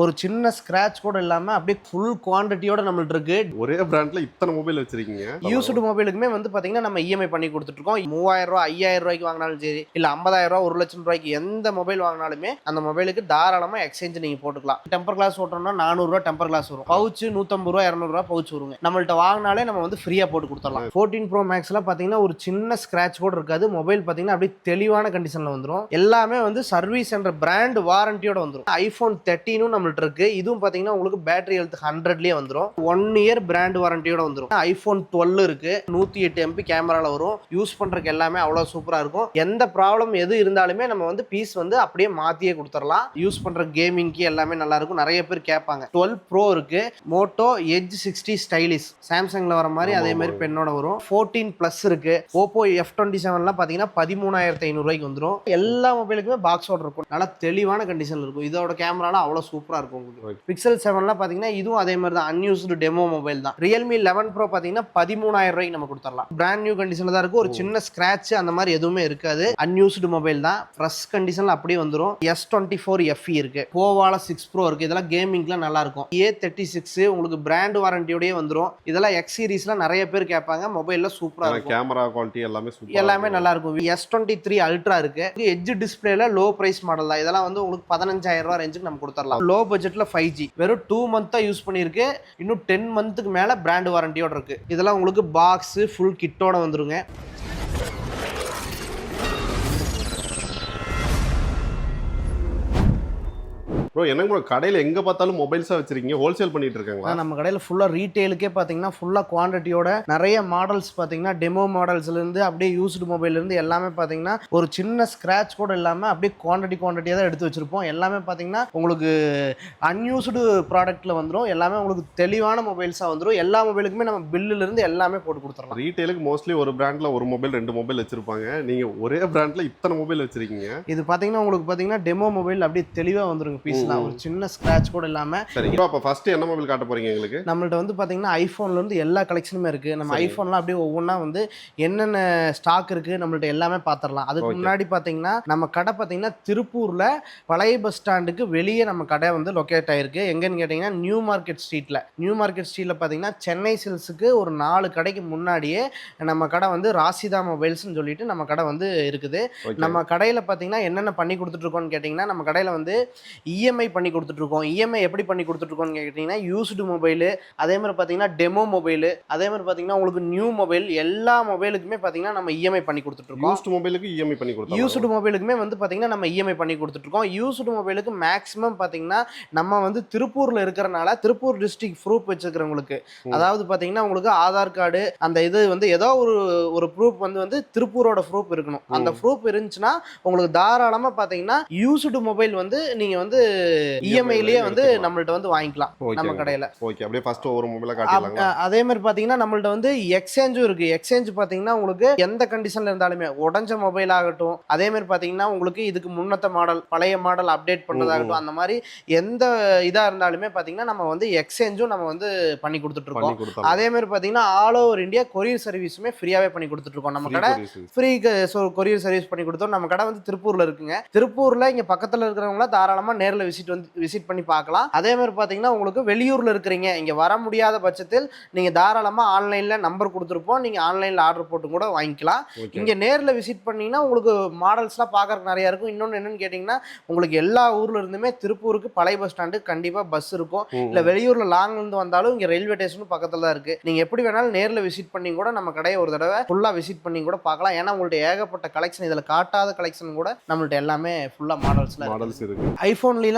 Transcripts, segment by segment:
ஒரு சின்ன ஸ்கிராட்ச் கூட இல்லாம அப்படியே ஃபுல் குவான்டிட்டியோட நம்மள்ட்ட இருக்கு. ஒரே பிராண்ட்ல இத்தனை மொபைல் வச்சிருக்கீங்க? யூஸ்டு மொபைலுக்குமே வந்து பாத்தீங்கன்னா நம்ம இஎம்ஐ பண்ணி கொடுத்துட்டு இருக்கோம் மூவாயிரம் ரூபாய் ஐயாயிரம் ரூபாய்க்கு வாங்கினாலும் சரி இல்ல ஐம்பதாயிரம் ரூபாய் ஒரு லட்சம் ரூபாய்க்கு எந்த மொபைல் வாங்கினாலுமே அந்த மொபைலுக்கு தாராளமா எக்ஸ்சேஞ்ச் நீங்க போட்டுக்கலாம். டெம்பர் கிளாஸ் ஓட்டணும்னா நானூறு ரூபாய் டெம்பர் கிளாஸ் வரும். பவுச் நூத்தம்பது ரூபா இரநூறு ரூபாய் பவுச் வருங்க. நம்மள்ட்ட வாங்கினாலே நம்ம வந்து ஃப்ரீயா போட்டு கொடுத்துடலாம். ஃபோர்டீன் ப்ரோ மேக்ஸ்ல பாத்தீங்கன்னா ஒரு சின்ன ஸ்கிராட்ச் கூட இருக்காது. மொபைல் பாத்தீங்கன்னா அப்படியே தெளிவான கண்டிஷன்ல வந்துரும். எல்லாமே வந்து சர்வீஸ் என்ற பிராண்ட் வாரண்டியோட வந்துரும். ஐபோன் தேர்ட்டீனும் நம்மள்ட்ட இருக்கு இதுவும் பாத்தீங்கன்னா உங்களுக்கு பேட்டரி ஹெல்த் ஹண்ட்ரட்லயே வந்துரும். ஒன் இயர் பிராண்ட் வாரண்டியோட வந்துரும். ஐபோன் டுவெல் இருக்கு. நூத்தி எட்டு எம்பி கேமரால வரும். யூஸ் பண்றதுக்கு எல்லாமே அவ்வளவு சூப்பரா இருக்கும். எந்த ப்ராப்ளம் எது இருந்தாலுமே நம்ம வந்து பீஸ் வந்து அப்படியே மாத்தியே கொடுத்துடலாம். யூஸ் பண்ற கேமிங்க்கு எல்லாமே நல்லா இருக்கும். நிறைய பேர் கேட்பாங்க. டுவெல் ப்ரோ இருக்கு. மோட்டோ எட்ஜ் சிக்ஸ்டி ஸ்டைலிஷ் சாம்சங்ல வர மாதிரி அதே மாதிரி. பெண்ணோட வரும். ஃபோர்டீன் ப்ளஸ் இருக்கு. ஓப்போ எஃப் டுவெண்ட்டி செவன்லாம் பார்த்தீங்கன்னா பதிமூணாயிரத்தி ஐநூறுரூவாய்க்கு வந்துடும் எல்லா மொபைலுக்குமே பாக்ஸோட இருக்கும். நல்லா தெளிவான கண்டிஷன்ல இருக்கும். இதோட கேமராலாம் அவ்வளோ சூப்பராக இருக்கும் உங்களுக்கு. பிக்சல் செவன்லாம் பார்த்தீங்கன்னா இதுவும் அதே மாதிரி தான். அன்யூஸ்டு டெமோ மொபைல் தான். ரியல்மி லெவன் ப்ரோ பார்த்தீங்கன்னா பதிமூணாயிரம் ரூபாய்க்கு நம்ம கொடுத்துடலாம் பிராண்ட் நியூ கண்டிஷனில் தான் இருக்கும் ஒரு சின்ன ஸ்க்ராட்ச் அந்த மாதிரி எதுவுமே இருக்காது. அன்யூஸ்டு மொபைல் தான். ஃப்ரெஷ் கண்டிஷனில் அப்படியே வந்துடும் எஸ் டுவெண்ட்டி ஃபோர் எஃப்இ இருக்கு. போவால சிக்ஸ் ப்ரோ இருக்கு. இதெல்லாம் கேமிங்லாம் நல்லா இருக்கும் ஏ தேர்ட்டி சிக்ஸ் உங்களுக்கு பிராண்ட் வாரண்டியோடய வந்துடும் இதெல்லாம் எக்ஸ் சீரீஸ்லாம் நிறைய பேர் கேட்பாங்க. மொபைலில் சூப்பராக இருக்கும். கேமரா குவாலிட்டி எல்லாமே சூப்பர் எல்லாமே நல்லா இருக்கும். எஸ் டுவெண்ட்டி த்ரீ அல்ட்ரா இருக்கு. எட்ஜ் டிஸ்பிளேல லோ பிரைஸ் மாடல் தான். இதெல்லாம் வந்து உங்களுக்கு பதினஞ்சாயிரம் ரூபாய் ரேஞ்சுக்கு நம்ம கொடுத்துடலாம் லோ பட்ஜெட்டில் ஃபைவ் ஜி வெறும் டூ மந்த்தாக யூஸ் பண்ணியிருக்கு. இன்னும் டென் மந்த்துக்கு மேலே பிராண்ட் வாரண்டியோட இருக்குது இதெல்லாம் உங்களுக்கு பாக்ஸு ஃபுல் கிட்டோட வந்துருங்க. ப்ரோ எனக்கு ப்ரோ கடையில எங்க பார்த்தாலும் மொபைல்ஸா வச்சிருக்கீங்க? ஹோல்சேல் பண்ணிட்டு இருக்காங்களா? ஆனா, நம்ம கடையில் ஃபுல்லாக ரீட்டெயிலுக்கே பார்த்தீங்கன்னா ஃபுல்லாக குவான்டிட்டியோட நிறைய மாடல்ஸ் பார்த்தீங்கன்னா டெமோ மாடல்ஸ்லேருந்து அப்படியே யூஸ்டு மொபைல்லேருந்து எல்லாமே பார்த்தீங்கன்னா ஒரு சின்ன ஸ்க்ராட்ச் கூட இல்லாமல் அப்படியே குவான்டிட்டி குவான்டிட்டியாக தான் எடுத்து வச்சிருப்போம். எல்லாமே பார்த்தீங்கன்னா உங்களுக்கு அன்யூஸ்டு ப்ராடக்ட்டில் வந்துடும் எல்லாமே உங்களுக்கு தெளிவான மொபைல்ஸாக வந்துடும் எல்லா மொபைலுக்குமே நம்ம பில்லுலேருந்து எல்லாமே போட்டு கொடுத்துடலாம். ரீட்டைலுக்கு மோஸ்ட்லி ஒரு பிராண்ட்ல ஒரு மொபைல் ரெண்டு மொபைல் வச்சிருப்பாங்க. நீங்க ஒரே பிராண்ட்ல இத்தனை மொபைல் வச்சிருக்கீங்க? இது பார்த்தீங்கன்னா உங்களுக்கு பார்த்தீங்கன்னா டெமோ மொபைல் அப்படியே தெளிவாக வந்துருங்க பீஸ்லாம் ம். ஒரு சின்ன ஸ்க்ராட்ச் கூட இல்லாமல் சரி அப்ப ஃபர்ஸ்ட் என்ன மொபைல் காட்ட போறீங்க எங்களுக்கு நம்மள்ட்ட வந்து பார்த்தீங்கன்னா ஐஃபோன்லேருந்து எல்லா கலெக்ஷனுமே இருக்குது நம்ம. ஐஃபோன்லாம் அப்படியே ஒவ்வொன்றா வந்து என்னென்ன ஸ்டாக் இருக்குது நம்மள்ட்ட எல்லாமே பார்த்துடலாம் அதுக்கு. முன்னாடி பார்த்தீங்கன்னா நம்ம கடை பார்த்தீங்கன்னா திருப்பூரில் பழைய பஸ் ஸ்டாண்டுக்கு வெளியே நம்ம கடை வந்து லொக்கேட் ஆயிருக்கு எங்கன்னு கேட்டிங்கன்னா நியூ மார்க்கெட் ஸ்ட்ரீட்டில் நியூ மார்க்கெட் ஸ்ட்ரீட்டில் பார்த்தீங்கன்னா சென்னை சில்ஸுக்கு ஒரு நாலு கடைக்கு முன்னாடியே நம்ம கடை வந்து ராசிதா மொபைல்ஸ்னு சொல்லிட்டு நம்ம கடை வந்து இருக்குது. நம்ம கடையில் பார்த்தீங்கன்னா என்னென்ன பண்ணி கொடுத்துட்ருக்கோம்னு கேட்டிங்கன்னா நம்ம கடையில் வந்து இஎம்ஐ பண்ணி கொடுத்துட்ருக்கோம். இஎம்ஐ எப்படி பண்ணி கொடுத்துட்ருக்கோம்னு கேட்டிங்கன்னா யூஸ்டு மொபைலு அதே மாதிரி பார்த்தீங்கன்னா டெமோ மொபைலு அதே மாதிரி பார்த்தீங்கன்னா உங்களுக்கு நியூ மொபைல் எல்லா மொபைலுக்குமே பார்த்தீங்கன்னா நம்ம இஎம்ஐ பண்ணி கொடுத்துட்ருக்கோம். யூஸ்ட் மொபைலுக்கு இஎம்ஐ பண்ணி கொடுத்தாங்க யூஸ்டு மொபைலுக்குமே வந்து பார்த்தீங்கன்னா நம்ம இஎம்ஐ பண்ணி கொடுத்துட்ருக்கோம். யூஸ்டு மொபைலுக்கு மேக்ஸிமம் பார்த்தீங்கன்னா நம்ம வந்து திருப்பூரில் இருக்கிறனால திருப்பூர் டிஸ்ட்ரிக்ட் ப்ரூஃப் வச்சுருக்கிறவங்களுக்கு. அதாவது பார்த்தீங்கன்னா உங்களுக்கு ஆதார் கார்டு அந்த இது வந்து ஏதோ ஒரு ஒரு ப்ரூஃப் வந்து வந்து திருப்பூரோட ப்ரூஃப் இருக்கணும். அந்த. ப்ரூஃப் இருந்துச்சுன்னா உங்களுக்கு தாராளமாக பார்த்தீங்கன்னா யூஸ்டு மொபைல் வந்து நீங்கள் வந்து இஎம்ஐலேயே வந்து. நம்மள்ட்ட வந்து வாங்கிக்கலாம் நம்ம கடையில். ஓகே அப்படியே ஃபர்ஸ்ட் ஒரு மொபைலா காட்டிடலாங்களா? அதே மாதிரி பார்த்தீங்கன்னா நம்மள்ட்ட வந்து எக்ஸ்சேஞ்சும் இருக்கு. எக்ஸ்சேஞ்ச் பார்த்தீங்கன்னா உங்களுக்கு எந்த கண்டிஷன்ல இருந்தாலுமே உடஞ்ச மொபைல் ஆகட்டும் அதே மாதிரி பார்த்தீங்கன்னா உங்களுக்கு இதுக்கு முன்னத்த மாடல் பழைய மாடல் அப்டேட் பண்ணதாகட்டும் அந்த மாதிரி எந்த இதா இருந்தாலுமே பார்த்தீங்கன்னா நம்ம வந்து எக்ஸ்சேஞ்சும் நம்ம வந்து பண்ணி கொடுத்துட்டு இருக்கோம். அதே மாதிரி பார்த்தீங்கன்னா ஆல் ஓவர் இந்தியா கொரியர் சர்வீஸுமே ஃப்ரீயாவே பண்ணி கொடுத்துட்டு இருக்கோம். நம்ம கடை. ஃப்ரீ கொரியர் சர்வீஸ் பண்ணி கொடுத்தோம். நம்ம கடை வந்து திருப்பூர்ல இருக்குங்க. திருப்பூர்ல இங்க பக்கத்துல இருக்கிறவங்கள தாராளமா நேர்ல விசிட் வந்து விசிட் பண்ணி பார்க்கலாம். அதே மாதிரி பாத்தீங்கன்னா உங்களுக்கு வெளியூர்ல இருக்கிறீங்க. இங்க வர முடியாத பட்சத்தில் நீங்க தாராளமா ஆன்லைன்ல நம்பர் கொடுத்துருப்போம். நீங்க ஆன்லைன்ல ஆர்டர் போட்டு கூட வாங்கிக்கலாம். இங்க நேர்ல விசிட் பண்ணீங்கன்னா உங்களுக்கு மாடல்ஸ்லாம் பார்க்கறதுக்கு நிறைய இருக்கும். இன்னொன்னு என்னன்னு கேட்டீங்கன்னா உங்களுக்கு எல்லா ஊர்ல இருந்துமே திருப்பூருக்கு பழைய பஸ் ஸ்டாண்டு கண்டிப்பா பஸ் இருக்கும். இல்ல வெளியூர்ல லாங்ல இருந்து வந்தாலும் இங்க ரயில்வே ஸ்டேஷனும் பக்கத்துல தான் இருக்கு. நீங்க எப்படி வேணாலும் நேர்ல விசிட் பண்ணி கூட நம்ம கடையை ஒரு தடவை ஃபுல்லா விசிட் பண்ணி கூட பார்க்கலாம். ஏன்னா உங்கள்ட்ட ஏகப்பட்ட கலெக்ஷன் இதுல காட்டாத கலெக்ஷன் கூட நம்மள்ட்ட எல்லாமே ஃபுல்லா மாடல்ஸ்ல மாடல்ஸ் இருக்கு.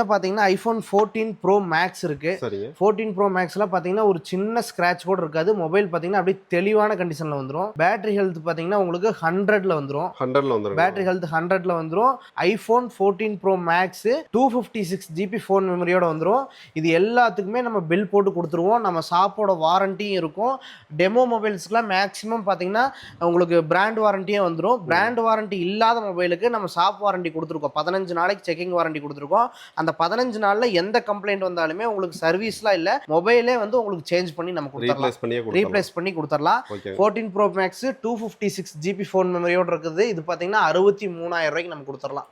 ஐபோன்லாம் பாத்தீங்கன்னா ஐபோன் ஃபோர்டீன் ப்ரோ மேக்ஸ் இருக்கு. சரிங்க ஃபோர்டீன் ப்ரோ மேக்ஸ்ல பாத்தீங்கன்னா ஒரு சின்ன ஸ்கிராட்ச் கூட இருக்காது. மொபைல் பாத்தீங்கன்னா அப்படியே தெளிவான கண்டிஷன்ல வந்துரும். பேட்டரி ஹெல்த் பாத்தீங்கன்னா உங்களுக்கு ஹண்ட்ரட்ல வந்துரும். ஹண்ட்ரட்ல வந்துருங்க பேட்டரி ஹெல்த் ஹண்ட்ரட்ல வந்துரும். IPhone fourteen pro max two fifty six GB phone மெமரியோட வந்துரும். இது எல்லாத்துக்குமே நம்ம பில் போட்டு கொடுத்துருவோம். நம்ம ஷாப்போட வாரண்டியும் இருக்கும். டெமோ மொபைல்ஸ்க்குலாம் மேக்ஸிமம் பார்த்தீங்கன்னா உங்களுக்கு பிராண்ட் வாரண்டியே வந்துடும் பிராண்ட் வாரண்டி இல்லாத மொபைலுக்கு நம்ம ஷாப் வாரண்டி கொடுத்துருக்கோம். பதினஞ்சு நாளைக்கு செக்கிங் வாரண்டி கொடுத்துருக்கோம். அந்த அந்த பதினஞ்சு நாள்ல எந்த கம்ப்ளைண்ட் வந்தாலுமே உங்களுக்கு சர்வீஸ்லாம் இல்ல. மொபைலே வந்து உங்களுக்கு சேஞ்ச் பண்ணி நம்ம கொடுத்துடலாம். ரீப்ளேஸ் பண்ணி கொடுத்துடலாம். Fourteen pro max two fifty six GB phone மெமரியோட இருக்குது. இது பார்த்தீங்கன்னா அறுபத்தி மூணாயிரம் ரூபாய்க்கு நம்ம கொடுத்துடலாம்.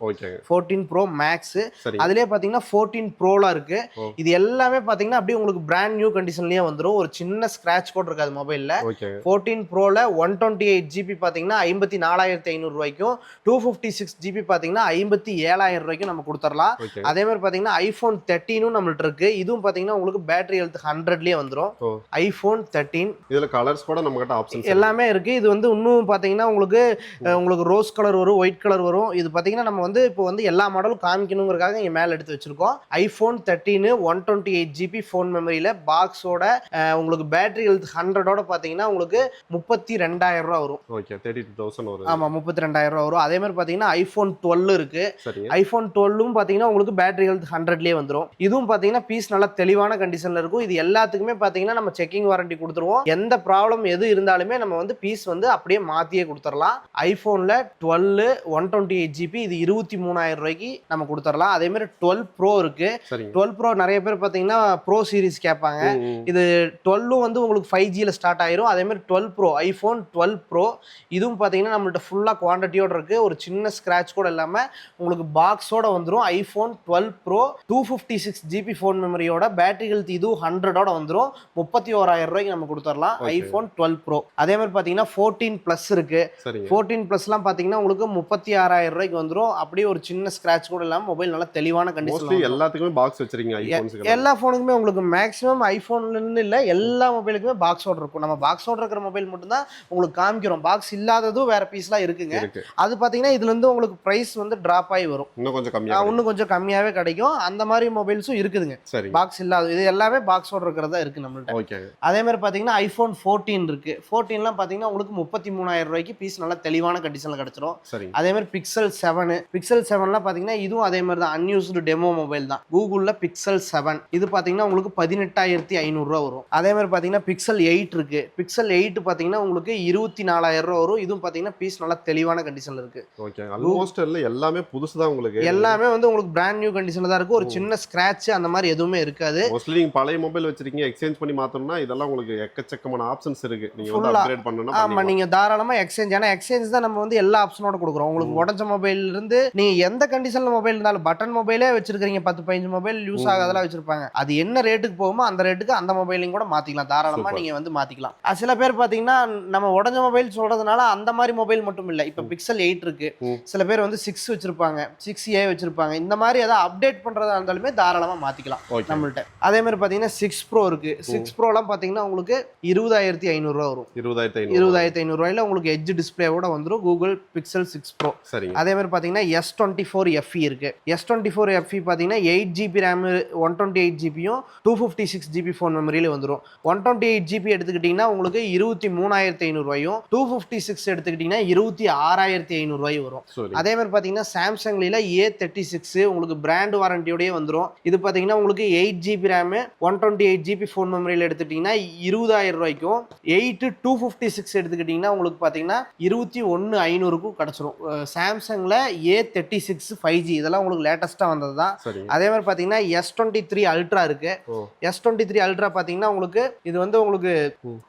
ஃபோர்டீன் ப்ரோ மேக்ஸ் அதுலயே பார்த்தீங்கன்னா ஃபோர்டீன் ப்ரோலாம் இருக்கு. இது எல்லாமே பார்த்தீங்கன்னா அப்படியே உங்களுக்கு பிராண்ட் நியூ கண்டிஷன்லயே வந்துடும் ஒரு சின்ன ஸ்கிராச் கூட இருக்காது மொபைல்ல ஃபோர்டீன் ப்ரோல ஒன் டுவெண்ட்டி எயிட் ஜிபி பார்த்தீங்கன்னா ஐம்பத்தி நாலாயிரத்தி ஐநூறு ரூபாய்க்கும் டூ ஃபிஃப்டி சிக்ஸ் ஜிபி பார்த்தீங்கன்னா ஐம்பத்தி ஏழாயிரம் ரூபாய்க்கும் நம்ம கொடுத்துடலாம். அதே மாதிரி பார்த்தீங்கன்னா ஐஃபோன் தேர்ட்டீனும் நம்மள்ட்ட இருக்கு. இதுவும் பார்த்தீங்கன்னா உங்களுக்கு பேட்டரி ஹெல்த் ஹண்ட்ரட்லேயே வந்துடும் ஐஃபோன் தேர்ட்டீன் இதுல கலர்ஸ் கூட நம்ம கிட்ட ஆப்ஷன்ஸ் எல்லாமே இருக்கு. இது வந்து இன்னும் பார்த்தீங்கன்னா உங்களுக்கு உங்களுக்கு ரோஸ் கலர் வரும் ஒயிட் கலர் வரும். இது பார்த்தீங்கன்னா நம்ம வந்து இப்போ வந்து எல்லா மாடலும் காமிக்கணுங்கிறதுக்காக இங்கே மேலே எடுத்து வச்சிருக்கோம். IPhone thirteen one twenty eight GB phone மெமரியில் பாக்ஸோட உங்களுக்கு பேட்டரி ஹெல்த் ஹண்ட்ரடோட பார்த்தீங்கன்னா உங்களுக்கு முப்பத்தி ரெண்டாயிரம் ரூபா வரும். ஓகே தேர்ட்டி டூ தௌசண்ட் வரும். ஆமாம் முப்பத்தி ரெண்டாயிரம் ரூபா வரும். அதே மாதிரி பார்த்தீங்கன்னா ஐஃபோன் டுவெல் இருக்கு. ஐஃபோன் டுவெல்லும் பார்த்தீங்கன்னா உங்களுக்கு பேட்டரி ஹெல்த் ஹண்ட்ரட்லேயே வந்துடும் இதுவும் பார்த்தீங்கன்னா பீஸ் நல்லா தெளிவான கண்டிஷனில் இருக்கும். இது எல்லாத்துக்குமே பார்த்தீங்கன்னா நம்ம செக்கிங் வாரண்டி கொடுத்துருவோம். எந்த ப்ராப்ளம் எது இருந்தாலுமே நம்ம வந்து பீஸ் வந்து அப்படியே மாற்றியே கொடுத்துடலாம் ஐஃபோனில் twelve one twenty eight GB இது இருபத்தி மூணாயிரம் ரூபாய்க்கு நம்ம கொடுத்துடலாம் அதே மாதிரி டுவெல் ப்ரோ இருக்கு டுவெல் ப்ரோ நிறைய பேர் பார்த்தீங்கன்னா ப்ரோ சீரிஸ் கேட்பாங்க. இது டுவெல்லும் வந்து உங்களுக்கு ஃபைவ் ஜியில் ஸ்டார்ட் ஆயிரும். அதே மாதிரி twelve pro iPhone twelve pro இதுவும் பார்த்தீங்கன்னா நம்மள்ட்ட ஃபுல்லாக குவான்டிட்டியோட இருக்கு. ஒரு சின்ன ஸ்க்ராட்ச் கூட இல்லாமல் உங்களுக்கு பாக்ஸோட வந்துடும் iPhone twelve pro two fifty six GB phone மெமரியோட battery health இதுவும் ஹண்ட்ரடோட வந்துடும் முப்பத்தி ஓராயிரம் ரூபாய்க்கு நம்ம கொடுத்துடலாம். ஐஃபோன் டுவெல் ப்ரோ அதே மாதிரி பார்த்தீங்கன்னா ஃபோர்டீன் ப்ளஸ் இருக்கு. ஃபோர்டீன் ப்ளஸ்லாம் பார்த்தீங்கன்னா உங்களுக்கு முப்பத்தி ஆறாயிரம் ரூபாய்க்கு வந்துடும் அப்படியே ஒரு சின்ன ஸ்க்ராட்ச் கூட இல்லாமல் மொபைல் நல்லா தெளிவான கண்டிஷன் எல்லாத்துக்குமே பாக்ஸ் வச்சிருக்கீங்க எல்லா ஃபோனுக்குமே உங்களுக்கு மேக்ஸிமம் ஐஃபோன்லேருந்து இல்லை எல்லா மொபைலுக்குமே பாக்ஸோட இருக்கும். நம்ம பாக்ஸோட இருக்கிற மொபைல் மட்டும்தான் உங்களுக்கு காமிக்கிறோம். பாக்ஸ் இல்லாததும் வேற பீஸ்லாம் இருக்குங்க. இருக்கு. அது பார்த்தீங்கன்னா இதுலேருந்து உங்களுக்கு ப்ரைஸ் வந்து ட்ராப் ஆகி வரும். இன்னும் கொஞ்சம் ஆ, கம்மியா இன்னும் கொஞ்சம் கம்மியாகவே கிடைக்கும். அந்த மாதிரி மொபைல்ஸும் இருக்குதுங்க. சரிங்க. பாக்ஸ் இல்லாத இது எல்லாமே பாக்ஸோட இருக்கிறதா இருக்கு நம்மள்ட்ட. ஓகே அதே மாதிரி பார்த்தீங்கன்னா ஐஃபோன் ஃபோர்டீன் இருக்கு. ஃபோர்டீன்லாம் பார்த்தீங்கன்னா உங்களுக்கு முப்பத்தி மூணாயிரம் ரூபாய்க்கு பீஸ் நல்லா தெளிவான கண்டிஷனில் கிடச்சிரும். சரிங்க. அதே மாதிரி பிக்சல் செவனு பிக்சல் செவன்லாம் பார்த்தீங்கன்னா இதுவும் அதே மாதிரி தான். அன்யூஸ்டு டெமோ மொபைல் தான். கூகுளில் பிக்சல் செவன் இது பார்த்தீங்கன்னா உங்களுக்கு பதினெட்டாயிரத்தி ஐநூறுரூவா வரும். அதே மாதிரி பார்த்தீங்கன்னா பிக்சல் எயிட் இருக்கு. பிக்சல் எயிட் பார்த்தீங்கன்னா உங்களுக்கு இருபத்தி நாலாயிரம் ரூபா வரும். இதுவும் பார்த்தீங்கன்னா பீஸ் நல்லா தெளிவான கண்டிஷனில் இருக்கு. ஓகே ஆல்மோஸ்ட் எல்லாம் புதுசு தான் உங்களுக்கு. எல்லாமே வந்து உங்களுக்கு பிராண்ட் நியூ கண்டிஷனில் தான் இருக்கு ஒரு சின்ன ஸ்க்ராட்ச் அந்த மாதிரி எதுவுமே இருக்காது. மோஸ்ட்லி நீங்க பழைய மொபைல் வச்சிருக்கீங்க எக்ஸ்சேஞ்ச் பண்ணி மாத்தணும்னா இதெல்லாம் உங்களுக்கு எக்கச்சக்கமான ஆப்ஷன்ஸ் இருக்கு. நீங்க வந்து. அப்கிரேட் பண்ணனும்னா ஆமா பண்ணிக்கலாம். நீங்க தாராளமா எக்ஸ்சேஞ்ச் ஏன்னா எக்ஸ்சேஞ்ச் தான் நம்ம வந்து எல்லா ஆப்ஷனோட கொடுக்குறோம். உங்களுக்கு உடஞ்ச மொபைல் இருந்து நீங்க எந்த கண்டிஷன்ல மொபைல் இருந்தாலும் பட்டன் மொபைலே வச்சிருக்கீங்க பத்து பதினஞ்சு மொபைல் யூஸ். ஆகாதெல்லாம் வச்சிருப்பாங்க. அது என்ன ரேட்டுக்கு போகுமோ அந்த ரேட்டுக்கு அந்த மொபைலையும் கூட மாத்திக்கலாம். தாராளமா Super. நீங்க வந்து மாத்திக்கலாம். அது சில பேர் பாத்தீங்கன்னா நம்ம உடஞ்ச மொபைல் சொல்றதுனால அந்த மாதிரி மொபைல் மட்டும் இல்ல. இப்ப பிக்சல் எயிட் இருக்கு. சில பேர் வந்து சிக்ஸ் வச்சிருப்பாங்க. சிக்ஸ் ஏ வச்சிருப்பாங்க. இந்த மாதிரி ஏதாவது அப்டேட் பண்றதா இருந்தாலுமே தாராளமா மாத்திக்கலாம் ஓகே நம்மள்ட்ட. அதே மாதிரி பாத்தீங்கன்னா சிக்ஸ் ப்ரோ இருக்கு. சிக்ஸ் ப்ரோலாம் பாத்தீங்கன்னா உங்களுக்கு இருபதாயிரத்தி ஐநூறுரூவா வரும். இருபதாயிரத்தி இருபதாயிரத்தி ஐநூறுரூவாயில உங்களுக்கு எட்ஜ் டிஸ்பிளேவோட வந்துடும் கூகுள் பிக்சல் சிக்ஸ் ப்ரோ சரிங்க. அதே மாதிரி பார்த்தீங்கன்னா எஸ் டுவெண்ட்டி ஃபோர் எஃப்இ இருக்கு எஸ் டுவெண்ட்டி ஃபோர் எஃப்இ பார்த்தீங்கன்னா eight GB RAM one twenty eight ஜிபியும் two fifty six GB phone மெமரியில வந்துடும் ஒன் டுவெண்ட்டி எயிட் ஜிபி எடுத்துக்கிட்டிங்கன்னா உங்களுக்கு இருபத்தி மூணாயிரத்தி ஐநூறுரூவாயும் டூ ஃபிஃப்டி சிக்ஸ் எடுத்துக்கிட்டிங்கன்னா இருபத்தி ஆறாயிரத்தி ஐநூறுரூவாயும் வரும். சரி. அதே மாதிரி பார்த்தீங்கன்னா சாம்சங்ல ஏ தேர்ட்டி சிக்ஸ் உங்களுக்கு பிராண்ட் வாரண்டியோடய வந்துடும் இது பார்த்தீங்கன்னா உங்களுக்கு eight GB RAM one twenty eight GB phone மெமரியில் எடுத்துக்கிட்டிங்கன்னா இருபதாயிரம் ரூபாய்க்கும் எயிட்டு டூ ஃபிஃப்டி சிக்ஸ் எடுத்துக்கிட்டிங்கன்னா உங்களுக்கு பார்த்தீங்கன்னா இருபத்தி ஒன்று ஐநூறுக்கும் கிடச்சிரும். சாம்சங்கில் A thirty six five G இதெல்லாம் உங்களுக்கு லேட்டஸ்ட்டாக வந்தது தான் அதே மாதிரி பார்த்தீங்கன்னா எஸ் டுவெண்ட்டி த்ரீ அல்ட்ரா இருக்கு. ஓ. எஸ் டுவெண்ட்டி த்ரீ அல்ட்ரா பார்த்தீங்கன்னா உங்களுக்கு இது வந்து உங்களுக்கு.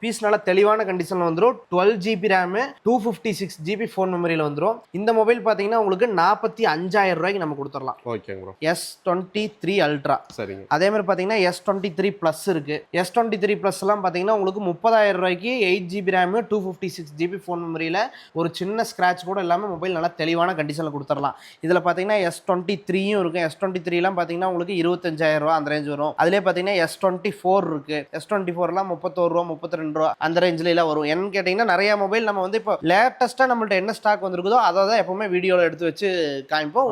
பீஸ் நல்லா தெளிவான கண்டிஷனில் வந்துடும் twelve GB RAM two fifty six GB phone மெமரியில் வந்துடும் இந்த மொபைல் பார்த்தீங்கன்னா உங்களுக்கு நாற்பத்தி அஞ்சாயிரம் ரூபாய்க்கு நம்ம கொடுத்துடலாம். ஓகேங்க pro S twenty three ultra சரிங்க. அதே மாதிரி பார்த்தீங்கன்னா எஸ் டுவெண்ட்டி த்ரீ ப்ளஸ் இருக்கு. எஸ் டுவெண்ட்டி த்ரீ ப்ளஸ்லாம் பார்த்தீங்கன்னா உங்களுக்கு முப்பதாயிரம் ரூபாய்க்கு eight GB RAM two fifty six GB phone மெமரியில் ஒரு சின்ன ஸ்க்ராட்ச் கூட இல்லாமல் மொபைல் நல்லா தெளிவான கண்டிஷனில் கொடுத்துடலாம். இதில் பார்த்தீங்கன்னா எஸ் டுவெண்ட்டி த்ரீயும் இருக்கும் எஸ் டுவெண்ட்டி த்ரீலாம் பார்த்தீங்கன்னா உங்களுக்கு இருபத்தஞ்சாயிரம் ரூபா அந்த ரேஞ்ச் வரும். அதிலே பார்த்தீங்கன்னா எஸ் டுவெண்ட்டி ஃபோர் இருக்கு. எஸ் டுவெண்ட்டி ஃபோர்லாம் முப்பத்தோரு ரூபா முப்பத்தி ரெண்டு ரூபா அந்த ரேஞ்சில் எல்லாம் வரும். என்னன்னு கேட்டிங்கன்னா நிறைய மொபைல் நம்ம வந்து இப்போ லேட்டஸ்ட்டாக நம்மள்ட்ட என்ன ஸ்டாக் வந்திருக்குதோ அதை தான் எப்பவுமே வீடியோவில் எடுத்து வச்சு காமிப்போம்.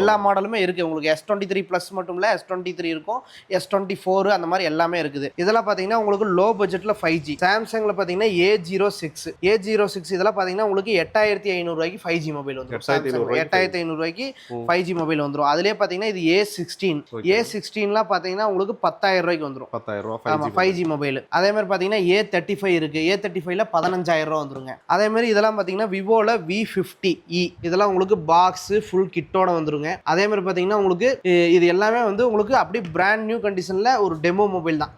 எல்லா மாடலுமே இருக்கு உங்களுக்கு. எஸ் டுவெண்ட்டி த்ரீ ப்ளஸ் மட்டும் இல்லை எஸ் டுவெண்ட்டி த்ரீ இருக்கும் எஸ் டுவெண்ட்டி ஃபோர் அந்த மாதிரி எல்லாமே இருக்குது. இதெல்லாம் பார்த்தீங்கன்னா உங்களுக்கு லோ பட்ஜெட்டில் ஃபைவ் ஜி சாம்சங்கில் பார்த்தீங்கன்னா A zero six A zero six இதெல்லாம் பார்த்தீங்கன்னா உங்களுக்கு எட்டாயிரத்தி ஐநூறுரூவாய்க்கு ஃபைவ் ஜி மொபைல் வந்துடும் 8500 ரூபாய்க்கு எட்டாயிரத்தி ஐநூறுரூவாய்க்கு. ஃபைவ் ஜி மொபைல் வந்துடும் அதுலேயே பார்த்தீங்கன்னா இது ஏ சிக்ஸ்டீன். ஏ சிக்ஸ்டீன்லாம் பார்த்தீங்கன்னா உங்களுக்கு பத்தாயிரம் ரூபாய்க்கு வந்துடும் பத்தாயிரம் ரூபா ஃபைவ் ஜி மொபைல் அதே மாதிரி பார்த்தீங்கன்னா ஏ தேர்ட்டி ஃபைவ் இருக்கு. ஏ தேர்ட்டி ஃபைவ்ல பதினஞ்சாயிரம் ரூபா வந்துருங்க. அதே மாதிரி இதெல்லாம் பார்த்தீங்கன்னா விவோல வி ஃபிஃப்டி இ இதெல்லாம் உங்களுக்கு பாக்ஸ் ஃபுல் கிட்டோட வந்துருங்க. அதே மாதிரி பார்த்தீங்கன்னா உங்களுக்கு உங்களுக்கு இது எல்லாமே வந்து உங்களுக்கு அப்படியே பிராண்ட் நியூ கண்டிஷனில் ஒரு டெமோ மொபைல் தான்.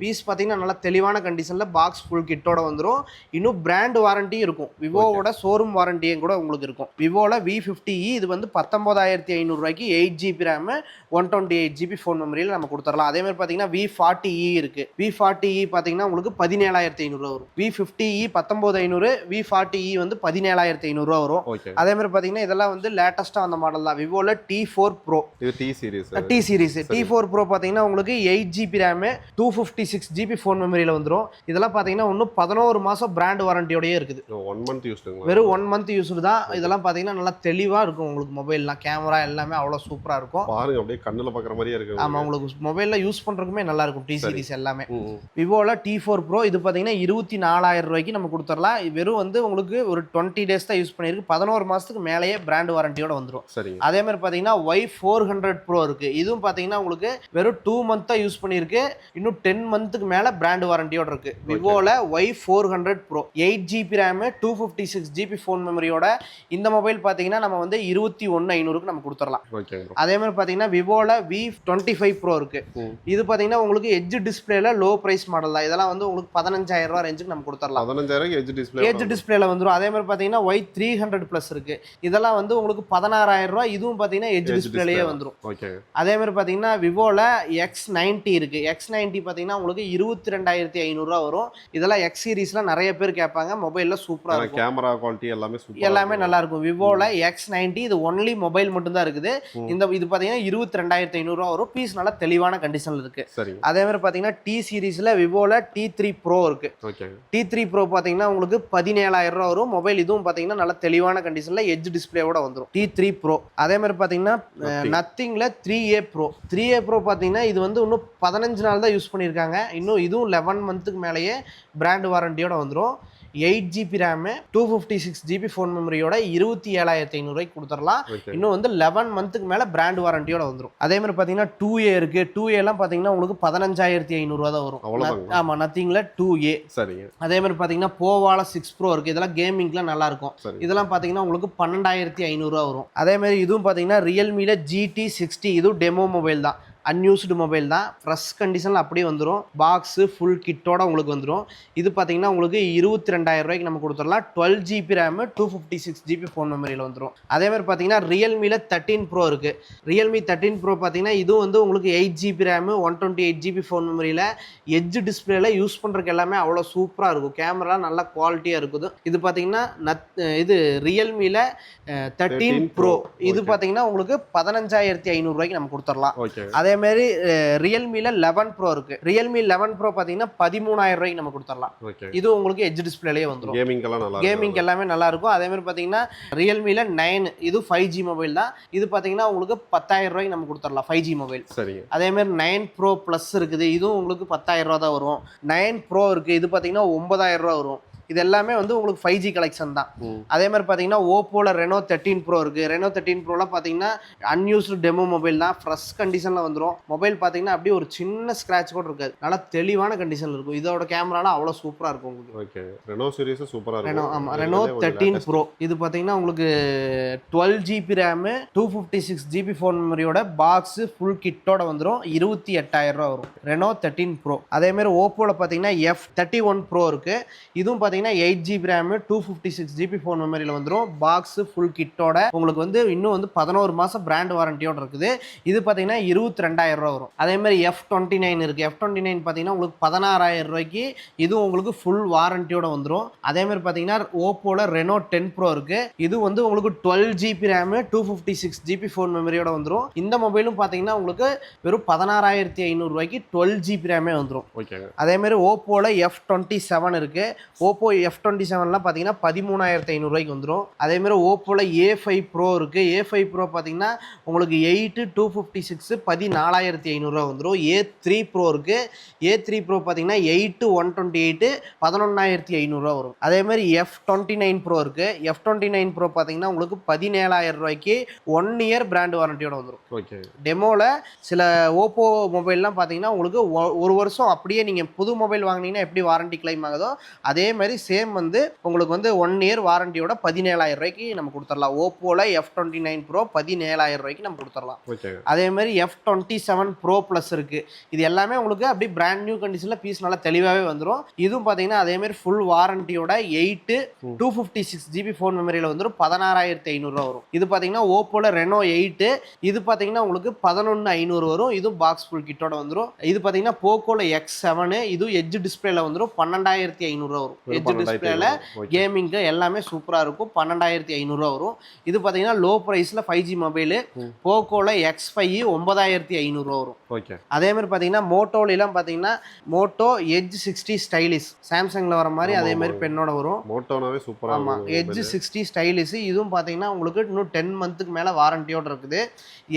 பீஸ் பார்த்தீங்கன்னா நல்லா தெளிவான கண்டிஷனில் பாக்ஸ் ஃபுல் கிட்டோட வந்துடும் இன்னும் பிராண்ட் வாரண்டியும் இருக்கும். விவோவோட ஷோரூம் வாரண்டியும் கூட உங்களுக்கு இருக்கும். விவோவில் வி ஃபிஃப்டி இது வந்து பத்தொன்பதாயிரத்தி ஐநூறுரூவாய்க்கு eight GB RAM one twenty eight GB phone மெமரியில் நம்ம கொடுத்துடலாம். அதே மாதிரி பார்த்தீங்கன்னா வி ஃபார்ட்டி இ இருக்குது வி ஃபார்ட்டி இ பார்த்தீங்கன்னா உங்களுக்கு பதினேழாயிரத்தி ஐநூறுரூவா வரும். வி ஃபிஃப்டி இ பத்தொம்போது ஐநூறு வி ஃபார்ட்டி இ வந்து பதினேழாயிரத்தி ஐநூறுரூவா வரும். அதே மாதிரி பார்த்தீங்கன்னா இதெல்லாம் வந்து லேட்டஸ்ட்டாக அந்த மாடல் தான். விவோவில் T four pro T series T series T four pro பார்த்தீங்கன்னா உங்களுக்கு eight GB RAM two fifty six GB phone மெமரியில் வந்துடும் இதெல்லாம் பார்த்தீங்கன்னா இன்னும் பதினோரு மாதம் பிராண்ட் வாரண்டியோடயே இருக்குது. ஒன் மந்த் யூஸ்டுங்களா வெறும் ஒன் மந்த் யூஸ் தான் இதெல்லாம் பார்த்தீங்கன்னா நல்லா தெளிவாக இருக்கும் உங்களுக்கு மொபைல்லாம் கேமரா எல்லாமே அவ்வளோ சூப்பராக இருக்கும். பாருங்க அப்படியே கண்ணுல பாக்குற மாதிரியே இருக்கு ஆமாம் உங்களுக்கு மொபைலில் யூஸ் பண்ணுறதுக்குமே நல்லா இருக்கும் டி சீரிஸ் எல்லாமே. விவோவில் டி ஃபோர் ப்ரோ இது பார்த்தீங்கன்னா இருபத்தி நாலாயிரம் ரூபாய்க்கு நம்ம கொடுத்துடலாம். வெறும் வந்து உங்களுக்கு ஒரு டுவெண்ட்டி டேஸ் தான் யூஸ் பண்ணியிருக்கு. பதினோரு மாதத்துக்கு மேலேயே பிராண்ட் வாரண்டியோட வந்துடும் சரிங்க. அதே மாதிரி பார்த்தீங்கன்னா ஒய் ஃபோர் ஹண்ட்ரட் ப்ரோ இருக்குது இதுவும் பார்த்தீங்கன்னா உங்களுக்கு வெறும் டூ மந்த் தான் யூஸ் பண்ணியிருக்கு. இன்னும் டென் மந்த்துக்கு மேலே பிராண்ட் வாரண்டியோட இருக்குது விவோவில் Y four hundred pro eight GB RAM two fifty six GB phone மெமரியோட இந்த மொபைல் பார்த்தீங்கன்னா நம்ம வந்து இருபத்தி ஒன்று ஐநூறுக்கு நம்ம கொடுத்துடலாம். அதே மாதிரி பார்த்தீங்கன்னா விவோவில் வி டுவெண்ட்டி ஃபைவ் ப்ரோ இருக்குது ம். இது பார்த்தீங்கன்னா உங்களுக்கு எட்ஜ் டிஸ்பிளேல லோ ப்ரைஸ் மாடல் தான். இதெல்லாம் வந்து உங்களுக்கு பதினஞ்சாயிரம் ரூபா ரேஞ்சுக்கு நம்ம கொடுத்துடலாம். பதினஞ்சாயிரம் எஜ் டிஸ்பிளே எட்ஜ் டிஸ்பிளேல வந்துடும் அதே மாதிரி பார்த்தீங்கன்னா ஒய் த்ரீ ஹண்ட்ரட் ப்ளஸ் இருக்கு. இதெல்லாம் வந்து உங்களுக்கு பதினாறாயிரம் ரூபா இதுவும் பார்த்தீங்கன்னா Edge டிஸ்பிளேலேயே. வந்துடும் அதே மாதிரி பார்த்தீங்கன்னா விவோவில் எக்ஸ் நைன்ட்டி இருக்கு. எக்ஸ் நைன்ட்டி பார்த்தீங்கன்னா உங்களுக்கு இருபத்தி ரெண்டாயிரத்தி ஐநூறுரூவா வரும். இதெல்லாம் எக்ஸ் சீரீஸ்லாம் நிறைய பேர் கேட்பாங்க. மொபைலில் சூப்பராக இருக்கும். கேமரா குவாலிட்டி எல்லாமே எல்லாமே நல்லா இருக்கும். விவோவில் எக்ஸ் நைன்ட்டி இது ஒன்லி மொபைல் மட்டும் தான் இருக்குது. இந்த இது பார்த்தீங்கன்னா இருபத்தி ரெண்டாயிரத்தி ஐநூறுரூவா வரும். பீஸ் நல்லா தெளிவான கண்டிஷனில் இருக்கு. அதே மாதிரி பார்த்தீங்கன்னா டி சீரீஸில் விவோவில் டி த்ரீ ப்ரோ இருக்கு. டி த்ரீ ப்ரோ பார்த்தீங்கன்னா உங்களுக்கு பதினேழாயிரம் ரூபா வரும். மொபைல் இதுவும் பார்த்தீங்கன்னா நல்ல தெளிவான கண்டிஷனில் எட்ஜ் டிஸ்பிளேவோட வந்துடும் டி த்ரீ ப்ரோ அதே மாதிரி பார்த்தீங்கன்னா. நத்திங்கில் three A pro three A pro பார்த்தீங்கன்னா இது வந்து இன்னும் பதினஞ்சு நாள் தான் யூஸ் பண்ணியிருக்காங்க. இன்னும் இதுவும் லெவன் மந்த்துக்கு மேலேயே பிராண்ட் வாரண்டியோட வந்துடும் eight GB RAM two fifty six GB phone மெமரியோட இருபத்தி ஏழாயிரத்தி ஐநூறுரூவாய்க்கு கொடுத்துடலாம். இன்னும் வந்து லெவன் மந்த்துக்கு மேலே பிராண்ட் வாரண்டியோட வந்துடும் அதே மாதிரி பார்த்தீங்கன்னா டூ ஏ இருக்கு. டூ ஏலாம் பார்த்தீங்கன்னா உங்களுக்கு பதினஞ்சாயிரத்தி ஐநூறுரூவா தான் வரும்? ஆமாம் நத்திங்கில் டூ ஏ சரிங்க அதே மாதிரி பார்த்தீங்கன்னா போவால சிக்ஸ் ப்ரோ இருக்குது இதெல்லாம் கேமிங்லாம் நல்லா இருக்கும் சரி. இதெல்லாம் பார்த்தீங்கன்னா உங்களுக்கு பன்னெண்டாயிரத்தி ஐநூறுரூவா வரும். அதே மாதிரி இதுவும் பார்த்தீங்கன்னா ரியல்மியில் ஜிடி சிக்ஸ்டி இதுவும் டெமோ மொபைல் தான். அன்யூஸ்டு மொபைல் தான். ஃப்ரெஷ் கண்டிஷனில் அப்படியே வந்துடும் பாக்ஸு ஃபுல் கிட்டோட உங்களுக்கு வந்துடும் இது பார்த்தீங்கன்னா உங்களுக்கு இருபத்தி ரெண்டாயிரம் ரூபாய்க்கு நம்ம கொடுத்துடலாம். Twelve GB RAM two fifty six GB phone மெமரியில் வந்துடும் அதே மாதிரி பார்த்தீங்கன்னா ரியல்மியில் தேர்ட்டின் ப்ரோ இருக்குது ரியல்மி தேர்ட்டின் ப்ரோ பார்த்தீங்கன்னா இதுவும் வந்து உங்களுக்கு eight GB RAM one twenty eight GB phone மெமரியில் எட்ஜ் டிஸ்பிளேல யூஸ் பண்ணுறதுக்கு எல்லாமே அவ்வளோ சூப்பராக இருக்கும். கேமரா நல்ல குவாலிட்டியாக இருக்குது. இது பார்த்தீங்கன்னா நத் இது ரியல்மியில் தேர்ட்டீன் 13 ப்ரோ. இது. பார்த்தீங்கன்னா உங்களுக்கு பதினஞ்சாயிரத்தி ஐநூறுரூவாய்க்கு நம்ம கொடுத்துடலாம். அதே மாதிரி ரியல்மியில் லெவன் ப்ரோ இருக்குது ரியல்மி லெவன் ப்ரோ பார்த்தீங்கன்னா பதிமூணாயிரம் ரூபாய்க்கு நம்ம கொடுத்துடலாம் இது உங்களுக்கு எட்ஜ் டிஸ்பிளேலேயே வந்துடும் கேமிங்கெல்லாம் நல்லா கேமிங் எல்லாமே நல்லா இருக்கும். அதே மாதிரி பார்த்தீங்கன்னா ரியல்மியில் நைன் இது ஃபைவ் ஜி மொபைல் தான். இது பார்த்தீங்கன்னா உங்களுக்கு பத்தாயிரம் ரூபாய்க்கு நம்ம கொடுத்துடலாம் ஃபைவ் ஜி மொபைல் சரிங்க. அதே மாதிரி நைன் ப்ரோ ப்ளஸ் இருக்குது. இதுவும் உங்களுக்கு பத்தாயிரம் ரூபா தான் வரும். நைன் ப்ரோ இருக்குது இது பார்த்தீங்கன்னா ஒன்பதாயிரம் ரூபா வரும். இது எல்லாமே வந்து உங்களுக்கு ஃபைவ் ஜி கலெக்ஷன் தான். அதே மாதிரி பார்த்தீங்கன்னா ஓப்போவில் ரெனோ தேர்ட்டின் ப்ரோ இருக்குது ரெனோ தேர்ட்டின் ப்ரோலாம் பார்த்தீங்கன்னா அன்யூஸ்டு டெமோ மொபைல் தான். ஃப்ரெஷ் கண்டிஷனில் வந்துடும் மொபைல் பார்த்தீங்கன்னா அப்படியே ஒரு சின்ன ஸ்க்ராட்ச் கூட இருக்காது. நல்லா தெளிவான கண்டிஷனில் இருக்கும். இதோட கேமராலாம் அவ்வளோ சூப்பராக இருக்கும் உங்களுக்கு. ஓகே ரெனோ சீரிஸ் சூப்பரா இருக்கும். ரெனோ ஆமாம் ரெனோ தேர்ட்டீன். ப்ரோ இது பார்த்தீங்கன்னா உங்களுக்கு twelve GB RAM two fifty six GB phone மெமரியோட box full கிட்டோட வந்துடும் இருபத்தி எட்டாயிரம் ரூபா வரும். ரெனோ தேர்ட்டீன் ப்ரோ அதேமாதிரி ஓப்போவில் பார்த்தீங்கன்னா எஃப் தேர்ட்டி ஒன் ப்ரோ இருக்குது இதுவும் பார்த்தீங்கன்னா eight GB RAM two fifty six GB phone மெமரியில் வந்துடும் பாக்ஸு ஃபுல் கிட்டோட உங்களுக்கு வந்து இன்னும் வந்து பதினோரு மாதம் பிராண்ட் வாரண்டியோட இருக்குது. இது பார்த்தீங்கன்னா இருபத்தி ரெண்டாயிரம் ரூபா வரும். அதே மாதிரி எஃப் டுவெண்ட்டி நைன் இருக்குது எஃப் டுவெண்ட்டி நைன் பார்த்தீங்கன்னா உங்களுக்கு பதினாறாயிரம் ரூபாய்க்கு இதுவும் உங்களுக்கு ஃபுல் வாரண்டியோட வந்துடும் அதே மாதிரி பார்த்தீங்கன்னா ஓப்போவில் ரெனோ டென் ப்ரோ இருக்குது இது வந்து உங்களுக்கு twelve GB RAM two fifty six GB phone மெமரியோட வந்துடும் இந்த மொபைலும் பார்த்தீங்கன்னா உங்களுக்கு வெறும் பதினாறாயிரத்தி ஐநூறுரூவாய்க்கு டுவெல் ஜிபி ரேமே வந்துடும் ஓகேங்க அதே மாதிரி ஓப்போவில் எஃப் டுவெண்ட்டி செவன் இருக்குது ஓப்போ எஃப் டுவெண்ட்டி செவன்லாம் பார்த்தீங்கன்னா பதிமூணாயிரத்தி ஐநூறுரூவாய்க்கு வந்துடும் அதே மாதிரி ஓப்போவில் ஏ ஃபைவ் ப்ரோ இருக்குது ஏ ஃபைவ் ப்ரோ பார்த்தீங்கன்னா உங்களுக்கு எயிட்டு டூ ஃபிஃப்டி சிக்ஸு பதினாலாயிரத்தி ஐநூறுரூவா வந்துடும் ஏ த்ரீ ப்ரோ இருக்குது ஏ த்ரீ ப்ரோ பார்த்தீங்கன்னா எயிட்டு ஒன் டுவெண்ட்டி எயிட்டு பதினொன்றாயிரத்தி ஐநூறுரூவா வரும். அதே மாதிரி எஃப் டுவெண்ட்டி நைன் ப்ரோ இருக்குது எஃப் டுவெண்ட்டி நைன் ப்ரோ பார்த்தீங்கன்னா உங்களுக்கு பதினேழாயிரம் ரூபாய்க்கு ஒன் இயர் பிராண்ட் வாரண்டியோட வந்துடும் ஓகே டெமோவில் சில ஓப்போ மொபைல்லாம் பார்த்தீங்கன்னா உங்களுக்கு ஒரு வருஷம் அப்படியே நீங்கள் புது மொபைல் வாங்குனீங்கன்னா எப்படி வாரண்டி கிளைம் ஆகுதோ அதே மாதிரி மாதிரி சேம் வந்து உங்களுக்கு வந்து ஒன் இயர் வாரண்டியோட பதினேழாயிரம் ரூபாய்க்கு நம்ம கொடுத்துடலாம். ஓப்போல எஃப் டுவெண்ட்டி நைன் ப்ரோ பதினேழாயிரம் ரூபாய்க்கு நம்ம கொடுத்துடலாம். அதே மாதிரி F twenty seven pro plus இருக்கு. இது எல்லாமே உங்களுக்கு அப்படியே பிராண்ட் நியூ கண்டிஷனில் பீஸ் நல்லா தெளிவாகவே வந்துடும் இதுவும் பார்த்தீங்கன்னா அதே மாதிரி full வாரண்டியோட eight. Two fifty six GB phone மெமரியில் வந்துடும் பதினாறாயிரத்தி ஐநூறுரூவா வரும். இது பார்த்தீங்கன்னா ஓப்போல ரெனோ எயிட்டு இது பார்த்தீங்கன்னா உங்களுக்கு பதினொன்று ஐநூறு வரும். இதுவும் பாக்ஸ் ஃபுல் கிட்டோட வந்துடும் இது பார்த்தீங்கன்னா போக்கோல எக்ஸ் செவனு இதுவும் எட்ஜ் டிஸ்பிளேல வந்துடும் பன்னெண்டாயிரத்தி ஐநூறுரூவா வரும். எட்ஜ் டிஸ்பிளேல கேமிங்க்கு எல்லாமே சூப்பராக இருக்கும். பன்னெண்டாயிரத்தி ஐநூறுரூவா வரும். இது பார்த்தீங்கன்னா லோ ப்ரைஸில் ஃபைவ் ஜி மொபைலு ம். போக்கோல எக்ஸ் ஃபைவ் ஒன்பதாயிரத்தி ஐநூறுரூவா வரும். ஓகே அதே மாதிரி பார்த்தீங்கன்னா மோட்டோலாம் பார்த்தீங்கன்னா மோட்டோ எட்ஜ் சிக்ஸ்டி ஸ்டைலிஷ் சாம்சங்கில் வர மாதிரி அதே மாதிரி. பெண்ணோட வரும். மோட்டோனாவே சூப்பரா ஆமாம் எட்ஜ் சிக்ஸ்டி ஸ்டைலிஷ் இதுவும் பார்த்தீங்கன்னா உங்களுக்கு இன்னும் டென் மந்த்துக்கு மேலே வாரண்டியோட இருக்குது.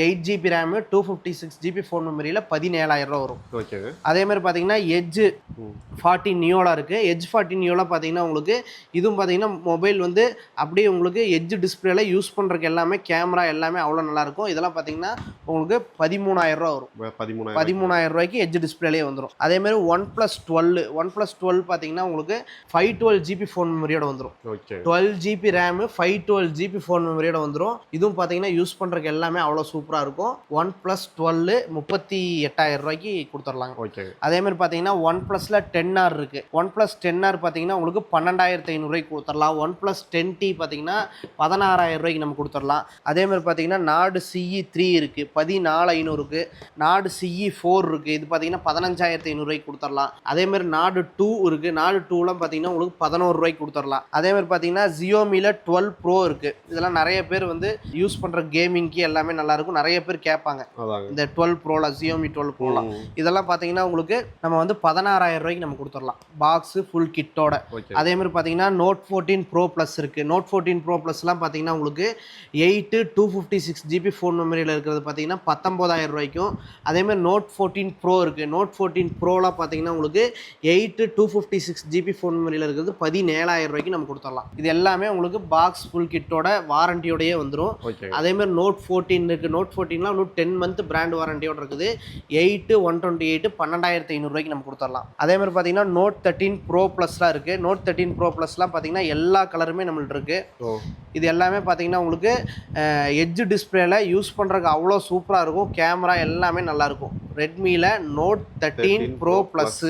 Eight GB RAM two fifty six GB phone மெமரியில் பதினேழாயிரம் ரூபா வரும். ஓகேங்க அதே மாதிரி பார்த்தீங்கன்னா எட்ஜ் ம். ஃபார்ட்டி நியோலா இருக்குது எட்ஜ் ஃபார்ட்டி நியோலா பார்த்தீங்கன்னா உங்களுக்கு இதுவும் பார்த்தீங்கன்னா மொபைல் வந்து அப்படியே உங்களுக்கு எட்ஜ் டிஸ்பிளேல யூஸ் பண்ணுறதுக்கு எல்லாமே கேமரா எல்லாமே அவ்வளோ நல்லாயிருக்கும் இதெல்லாம் பார்த்தீங்கன்னா உங்களுக்கு பதிமூணாயிரம் ரூபா வரும். பதிமூணாயிரம் பதிமூணாயிரம் ரூபாய்க்கு எட்ஜ் டிஸ்பிளேலே வந்துடும் அதே மாதிரி one plus twelve one plus twelve பார்த்தீங்கன்னா உங்களுக்கு ஃபைவ் டுவெல் ஜிபி ஃபோன் மெமரியோட வந்துடும் okay twelve GB RAM five twelve GB phone மெமரியோட வந்துடும் இதுவும் பார்த்தீங்கன்னா யூஸ் பண்ணுறதுக்கு எல்லாமே அவ்வளோ சூப்பராக இருக்கும். ஒன் ப்ளஸ் டுவெல் முப்பத்தி எட்டாயிரம் ரூபாய்க்கு கொடுத்துர்லாங்க. ஓகேங்க அதே மாதிரி பார்த்தீங்கன்னா ஒன் ப்ளஸில் டென் ஆர் இருக்குது ஒன் ப்ளஸ் டென் ஆர் பார்த்தீங்கன்னா உங்களுக்கு பன்னெண்டாயிரத்தி ஐநூறுரூவாய்க்கு கொடுத்துடலாம். ஒன் ப்ளஸ் டென் டி பார்த்தீங்கன்னா பதினாறாயிரம் ரூபாய்க்கு நம்ம கொடுத்துடலாம். அதே மாதிரி பார்த்தீங்கன்னா நாடு சிஇ த்ரீ இருக்குது பதினாலு ஐநூறுக்கு நாடு சிஇ ஃபோர் இருக்குது இது பார்த்தீங்கன்னா பதினஞ்சாயிரத்தி ஐநூறுரூவாய்க்கு கொடுத்துடலாம். அதே மாதிரி நாடு டூ இருக்குது நாடு டூலாம் பார்த்தீங்கன்னா உங்களுக்கு பதினோரு ரூபாய்க்கு கொடுத்துடலாம். அதே மாதிரி பார்த்தீங்கன்னா ஜியோமியில் டுவெல் ப்ரோ இருக்குது இதெல்லாம் நிறைய பேர் வந்து யூஸ் பண்ணுற கேமிங்க்கு எல்லாமே நல்லாயிருக்கும் நிறைய பேர் கேட்பாங்க. இந்த டுவெல் ப்ரோல ஜியோமி டுவெல் ப்ரோலாம். இதெல்லாம் பார்த்தீங்கன்னா உங்களுக்கு நம்ம வந்து பதினாறாயிரம் ரூபாய்க்கு நம்ம கொடுத்துடலாம். பாக்ஸு ஃபுல் கிட்டோட அதே மாதிரி பார்த்தீங்கன்னா நோட் ஃபோர்டீன் ப்ரோ ப்ளஸ் இருக்குது நோட் ஃபோர்டீன் ப்ரோ ப்ளஸ்லாம் பார்த்தீங்கன்னா உங்களுக்கு eight two fifty six GB phone மெமரியில் இருக்கிறது பார்த்தீங்கன்னா பத்தொம்போதாயிரம் ரூபாய்க்கும். அதே மாதிரி நோட் ஃபோர்டீன் ப்ரோ இருக்குது நோட் ஃபோர்டீன் ப்ரோலாம் பார்த்தீங்கன்னா உங்களுக்கு eight two fifty six GB phone மெமரியில் இருக்கிறது பதினேழாயிரம் ரூபாய்க்கு நம்ம கொடுத்துடலாம். இது எல்லாமே உங்களுக்கு பாக்ஸ் ஃபுல் கிட்டோட வாரண்டியோடயே வந்துடும் ஓகே அதே மாதிரி நோட் ஃபோர்டீன் இருக்குது நோட் ஃபோர்டீன்லாம் இன்னும் டென் மந்த் பிராண்ட் வாரண்டியோட இருக்குது. எயிட்டு ஒன் டுவெண்ட்டி எயிட்டு பன்னெண்டாயிரத்தி ஐநூறுரூவாய்க்கு நம்ம கொடுத்துடலாம். அதே மாதிரி பார்த்தீங்கன்னா நோட் தேர்ட்டின் ப்ரோ ப்ளஸ்லாம் இருக்குது நோட் தேர்ட்டின் ப்ரோ ப்ளஸ்லாம் பார்த்தீங்கன்னா எல்லா கலருமே நம்மள்ட்ட இருக்குது இது எல்லாமே பார்த்தீங்கன்னா உங்களுக்கு எட்ஜ் டிஸ்பிளேல யூஸ் பண்ணுறதுக்கு அவ்வளோ சூப்பராக இருக்கும். கேமரா எல்லாமே நல்லாயிருக்கும் ரெட்மியில் note thirteen pro plus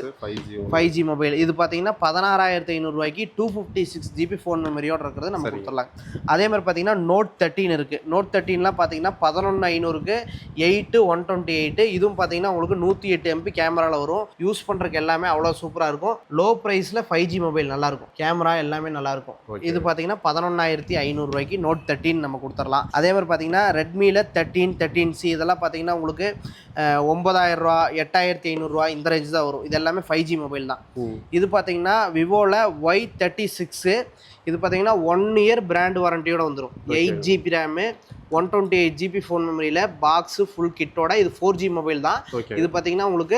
five G mobile இது பார்த்தீங்கன்னா பதினாறாயிரத்தி ஐநூறுரூவாய்க்கு two fifty six GB phone மெமரியோட இருக்கிறது நம்ம. கொடுத்துடலாம். அதே மாதிரி பார்த்தீங்கன்னா நோட் தேர்ட்டின் இருக்குது நோட் தேர்ட்டின்லாம் பார்த்தீங்கன்னா பதினொன்று ஐநூறுக்கு எயிட்டு ஒன் டுவெண்ட்டி எயிட்டு இதுவும் பார்த்தீங்கன்னா உங்களுக்கு நூற்றி எட்டு எம்பி கேமராவில் வரும். யூஸ் பண்ணுறதுக்கு எல்லாமே அவ்வளோ சூப்பராக இருக்கும். லோ ப்ரைஸில் ஃபைவ் ஜி மொபைல் நல்லாயிருக்கும் கேமரா எல்லாமே நல்லாயிருக்கும் இது பார்த்தீங்கன்னா பதினொன்னாயிரத்தி ஐநூறுரூவாய்க்கு நோட் தேர்ட்டின் நம்ம கொடுத்துடலாம். அதே மாதிரி பார்த்தீங்கன்னா ரெட்மியில் தேர்ட்டீன் தேர்ட்டீன் சி இதெல்லாம் பார்த்தீங்கன்னா உங்களுக்கு அஹ், ஒன்பதாயிரம் ரூபா எட்டாயிரத்தி ஐநூறுரூவா இந்த ரேஞ்ச் தான் வரும். இது எல்லாமே ஃபைவ் ஜி மொபைல் தான். இது பார்த்தீங்கன்னா விவோவில் ஒய் தேர்ட்டி சிக்ஸு இது பார்த்தீங்கன்னா ஒன் இயர் பிராண்ட் வாரண்டியோட வந்துடும் eight GB RAM one twenty eight GB phone மெமரியில் பாக்ஸு ஃபுல் கிட்டோட இது ஃபோர் ஜி மொபைல் தான். இது பார்த்தீங்கன்னா உங்களுக்கு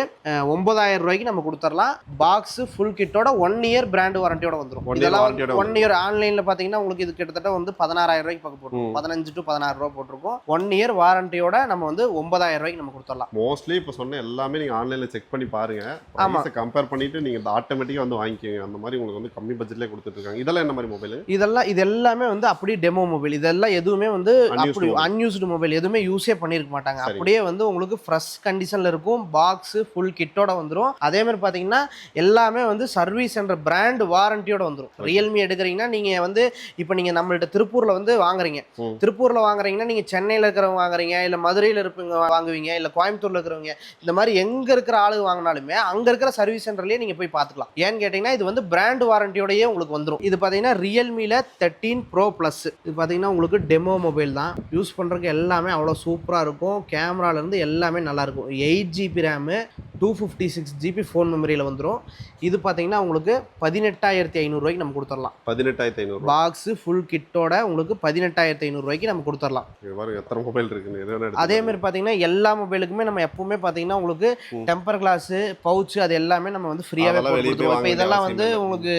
ஒன்பதாயிரம் ரூபாய்க்கு நம்ம கொடுத்துடலாம் பாக்ஸு ஃபுல் கிட்டோட ஒன் இயர் பிராண்ட் வாரண்டியோட வந்துடும் இதெல்லாம் ஒன் இயர் ஆன்லைனில் பார்த்தீங்கன்னா உங்களுக்கு இது கிட்டத்தட்ட வந்து பதினாறாயிரம் ரூபாய்க்கு பக்கம் போட்டுருக்கோம் ம். பதினஞ்சு டு பதினாறு ரூபா போட்டிருக்கோம். ஒன் இயர் வாரண்டியோட நம்ம வந்து ஒன்பதாயிரம் ரூபாய்க்கு நம்ம கொடுத்துடலாம் மோஸ்ட்லி இப்போ சொன்ன எல்லாமே நீங்க ஆன்லைன்ல செக் பண்ணி பாருங்க. ஆமா. ப்ரைஸை கம்பேர் பண்ணிட்டு நீங்க ஆட்டோமேட்டிக்கா வந்து வாங்கிக்கோங்க. அந்த மாதிரி உங்களுக்கு வந்து கம்மி பட்ஜெட்லேயே கொடுத்துட்டு இருக்காங்க. இதெல்லாம் என்ன மாதிரி மொபைல் இதெல்லாம் இது எல்லாமே வந்து அப்படியே டெமோ மொபைல் இதெல்லாம் எதுவுமே வந்து அப்படி. அன்யூஸ்டு மொபைல் எதுவுமே யூஸே பண்ணியிருக்க மாட்டாங்க. அப்படியே வந்து உங்களுக்கு ஃப்ரெஷ் கண்டிஷனில் இருக்கும். பாக்ஸ் ஃபுல் கிட்டோட வந்துடும் அதே மாதிரி பார்த்தீங்கன்னா எல்லாமே வந்து சர்வீஸ் என்ற பிராண்ட் வாரண்டியோட வந்துடும். ரியல்மி எடுக்கிறீங்கன்னா நீங்கள் வந்து இப்போ நீங்கள் நம்மள்ட்ட திருப்பூரில் வந்து வாங்குறீங்க. திருப்பூரில் வாங்குறீங்கன்னா நீங்கள் சென்னையில் இருக்கிறவங்க வாங்குறீங்க இல்லை மதுரையில் இருப்பவங்க வாங்குவீங்க இல்லை கோயம்புத்தூரில் இருக்கிறவங்க இந்த மாதிரி எங்கே இருக்கிற ஆளு வாங்கினாலுமே அங்கே இருக்கிற சர்வீஸ் சென்டர்லேயே நீங்கள் போய் பார்த்துக்கலாம் ஏன்னு கேட்டிங்கன்னா இது வந்து பிராண்ட் வாரண்டியோடயே உங்களுக்கு வந்துடும் இது பார்த்தீங்கன்னா ரியல்மியில் தேர்ட்டீன் ப்ரோ ப்ளஸ் இது பார்த்தீங்கன்னா உங்களுக்கு டெமோ மொபைல் தான். யூஸ் பண்ணுறதுக்கு எல்லாமே அவ்வளோ சூப்பராக இருக்கும். கேமராலேருந்து எல்லாமே நல்லாயிருக்கும் eight GB RAM two fifty six GB phone மெமரியில் வந்துடும் இது பார்த்தீங்கன்னா உங்களுக்கு பதினெட்டாயிரத்தி ஐநூறுரூவாய்க்கு நம்ம கொடுத்துடலாம். பதினெட்டாயிரத்தி ஐநூறு பாக்ஸு ஃபுல் கிட்டோட உங்களுக்கு பதினெட்டாயிரத்தி ஐநூறுரூவாய்க்கு நம்ம கொடுத்துடலாம். எத்தனை மொபைல் இருக்குன்னு எது வேணா அதே எடுத்துக்கோங்க. மாதிரி பார்த்தீங்கன்னா எல்லா மொபைலுக்குமே நம்ம எப்பவுமே பார்த்தீங்கன்னா உங்களுக்கு. டெம்பர் கிளாஸு பவுச் அது எல்லாமே நம்ம வந்து ஃப்ரீயாகவே இப்போ இதெல்லாம் வந்து உங்களுக்கு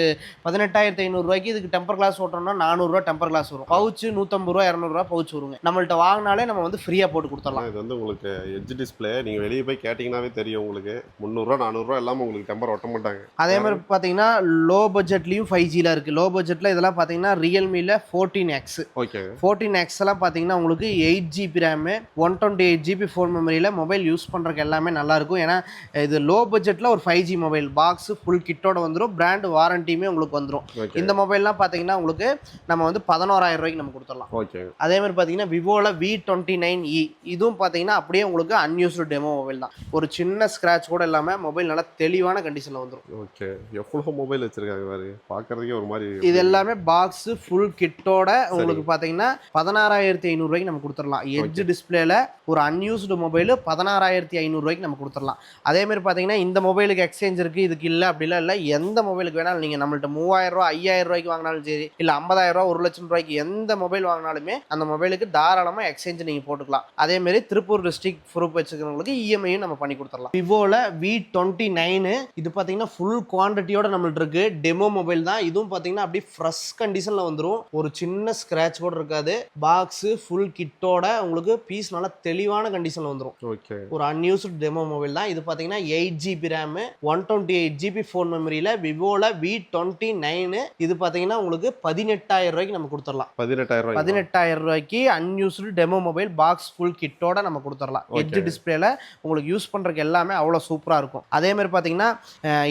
பதினெட்டாயிரத்தி ஐநூறுரூவாய்க்கு இதுக்கு டெம்பர் கிளாஸ் ஓட்டுறோம்னா நானூறுரூவா டெம்பர் கிளாஸ் வரும். பவுச்சு நூற்றம்பது ரூபா இரநூறுவா பவுச் வருங்க நம்மள்ட்ட வாங்கினாலே நம்ம வந்து ஃப்ரீயாக போட்டு கொடுத்துடலாம். இது வந்து உங்களுக்கு எட்ஜ் டிஸ்ப்ளே நீங்க வெளியே போய் கேட்டிங்கனாவே தெரியும் உங்களுக்கு. முந்நூறுரூவா நானூறுரூவா எல்லாமே உங்களுக்கு டெம்பர் ஒட்ட மாட்டாங்க. அதே மாதிரி பார்த்தீங்கன்னா லோ பட்ஜெட்லேயும் ஃபைவ் ஜியில் இருக்குது லோ பட்ஜெட்டில் இதெல்லாம் பார்த்தீங்கன்னா ரியல்மியில் ஃபோர்டீன் எக்ஸ் ஓகேங்க ஃபோர்டீன் எக்ஸ் எல்லாம் பார்த்தீங்கன்னா உங்களுக்கு eight GB RAM one twenty eight GB phone மெமரியில் மொபைல் யூஸ் பண்ணுறதுக்கு எல்லாமே நல்லாயிருக்கும் ஏன்னா இது லோ பட்ஜெட்டில் ஒரு five G mobile box full கிட்டோட வந்துடும் பிராண்ட் வாரண்டியுமே உங்களுக்கு வந்துடும் ஓகே இந்த மொபைல்லாம் பார்த்தீங்கன்னா உங்களுக்கு நம்ம வந்து பதினோராயிரம் ரூபாய்க்கு நம்ம கொடுத்துடலாம். ஓகேங்க அதே மாதிரி பார்த்தீங்கன்னா விவோவில் வி டுவெண்ட்டி நைன் இ இதுவும் பார்த்தீங்கன்னா அப்படியே உங்களுக்கு அன்யூஸ்டு டெமோ மொபைல் தான். ஒரு சின்ன ஸ்க்ராட்ச் கூட இல்லாமல் மொபைல் நல்லா தெளிவான கண்டிஷனில் வந்துடும் ஓகே. எவ்வளோ மொபைல் வச்சிருக்காங்க பாரு? பார்க்கறதுக்கே ஒரு மாதிரி இது எல்லாமே பாக்ஸ் ஃபுல் கிட்டோட உங்களுக்கு பார்த்தீங்கன்னா பதினாறாயிரத்தி ஐநூறுரூவாய்க்கு நம்ம கொடுத்துடலாம். எட்ஜ் டிஸ்பிளேல ஒரு அன்யூஸ்டு மொபைல் பதினாறாயிரத்தி ஐநூறுரூவாய்க்கு நம்ம கொடுத்துடலாம். அதே மாதிரி பார்த்தீங்கன்னா இந்த மொபைலுக்கு எக்ஸ்சேஞ்ச் இருக்குது இதுக்கு இல்லை அப்படிலாம் இல்லை. எந்த மொபைலுக்கு வேணாலும் நீங்கள் நம்மள்ட்ட மூவாயிரம் ரூபா ஐயாயிரம் ரூபாய்க்கு வாங்கினாலும் சரி இல்லை ஐம்பதாயிரம் ரூபா ஒரு லட்சம் ரூபாய்க்கு எந்த மொபைல் வாங்கினாலுமே அந்த மொபைலுக்கு தாராளமாக எக்ஸ்சேஞ்ச் நீங்கள் போட்டுக்கலாம். அதே மாதிரி திருப்பூர் டிஸ்ட்ரிக்ட் ப்ரூஃப் வச்சுக்கிறவங்களுக்கு இஎம்ஐயும் நம்ம பண்ணி கொடுத்துடலாம். விவோவில் வி டுவெண்ட்டி நைனு இது பார்த்தீங்கன்னா ஃபுல் குவான்டிட்டியோட நம்மள்ட்ட இருக்கு. டெமோ மொபைல் தான். இதுவும் பார்த்தீங்கன்னா அப்படியே ஃப்ரெஷ் கண்டிஷனில் வந்துடும் ஒரு சின்ன ஸ்க்ராட்ச் கூட இருக்காது. பாக்ஸு ஃபுல் கிட்டோட உங்களுக்கு பீஸ் நல்லா தெளிவான கண்டிஷனில் வந்துடும் ஓகே ஒரு அன்யூஸ்டு டெமோ மொபைல் தான். இது பார்த்தீங்கன்னா eight GB RAM one twenty eight GB phone மெமரியில் விவோவில் வி டுவெண்ட்டி நைனு இது பார்த்தீங்கன்னா உங்களுக்கு பதினெட்டாயிரம் ரூபாய்க்கு நம்ம கொடுத்துடலாம். பதினெட்டாயிரம் ரூபாய் பதினெட்டாயிரம் ரூபாய்க்கு unused demo mobile box full கிட்டோட நம்ம கொடுத்துடலாம். Edge Okay. டிஸ்பிளேல உங்களுக்கு யூஸ் பண்ணுறதுக்கு எல்லாமே அவ்வளோ சூப்பராக இருக்கும். அதே மாதிரி பார்த்தீங்கன்னா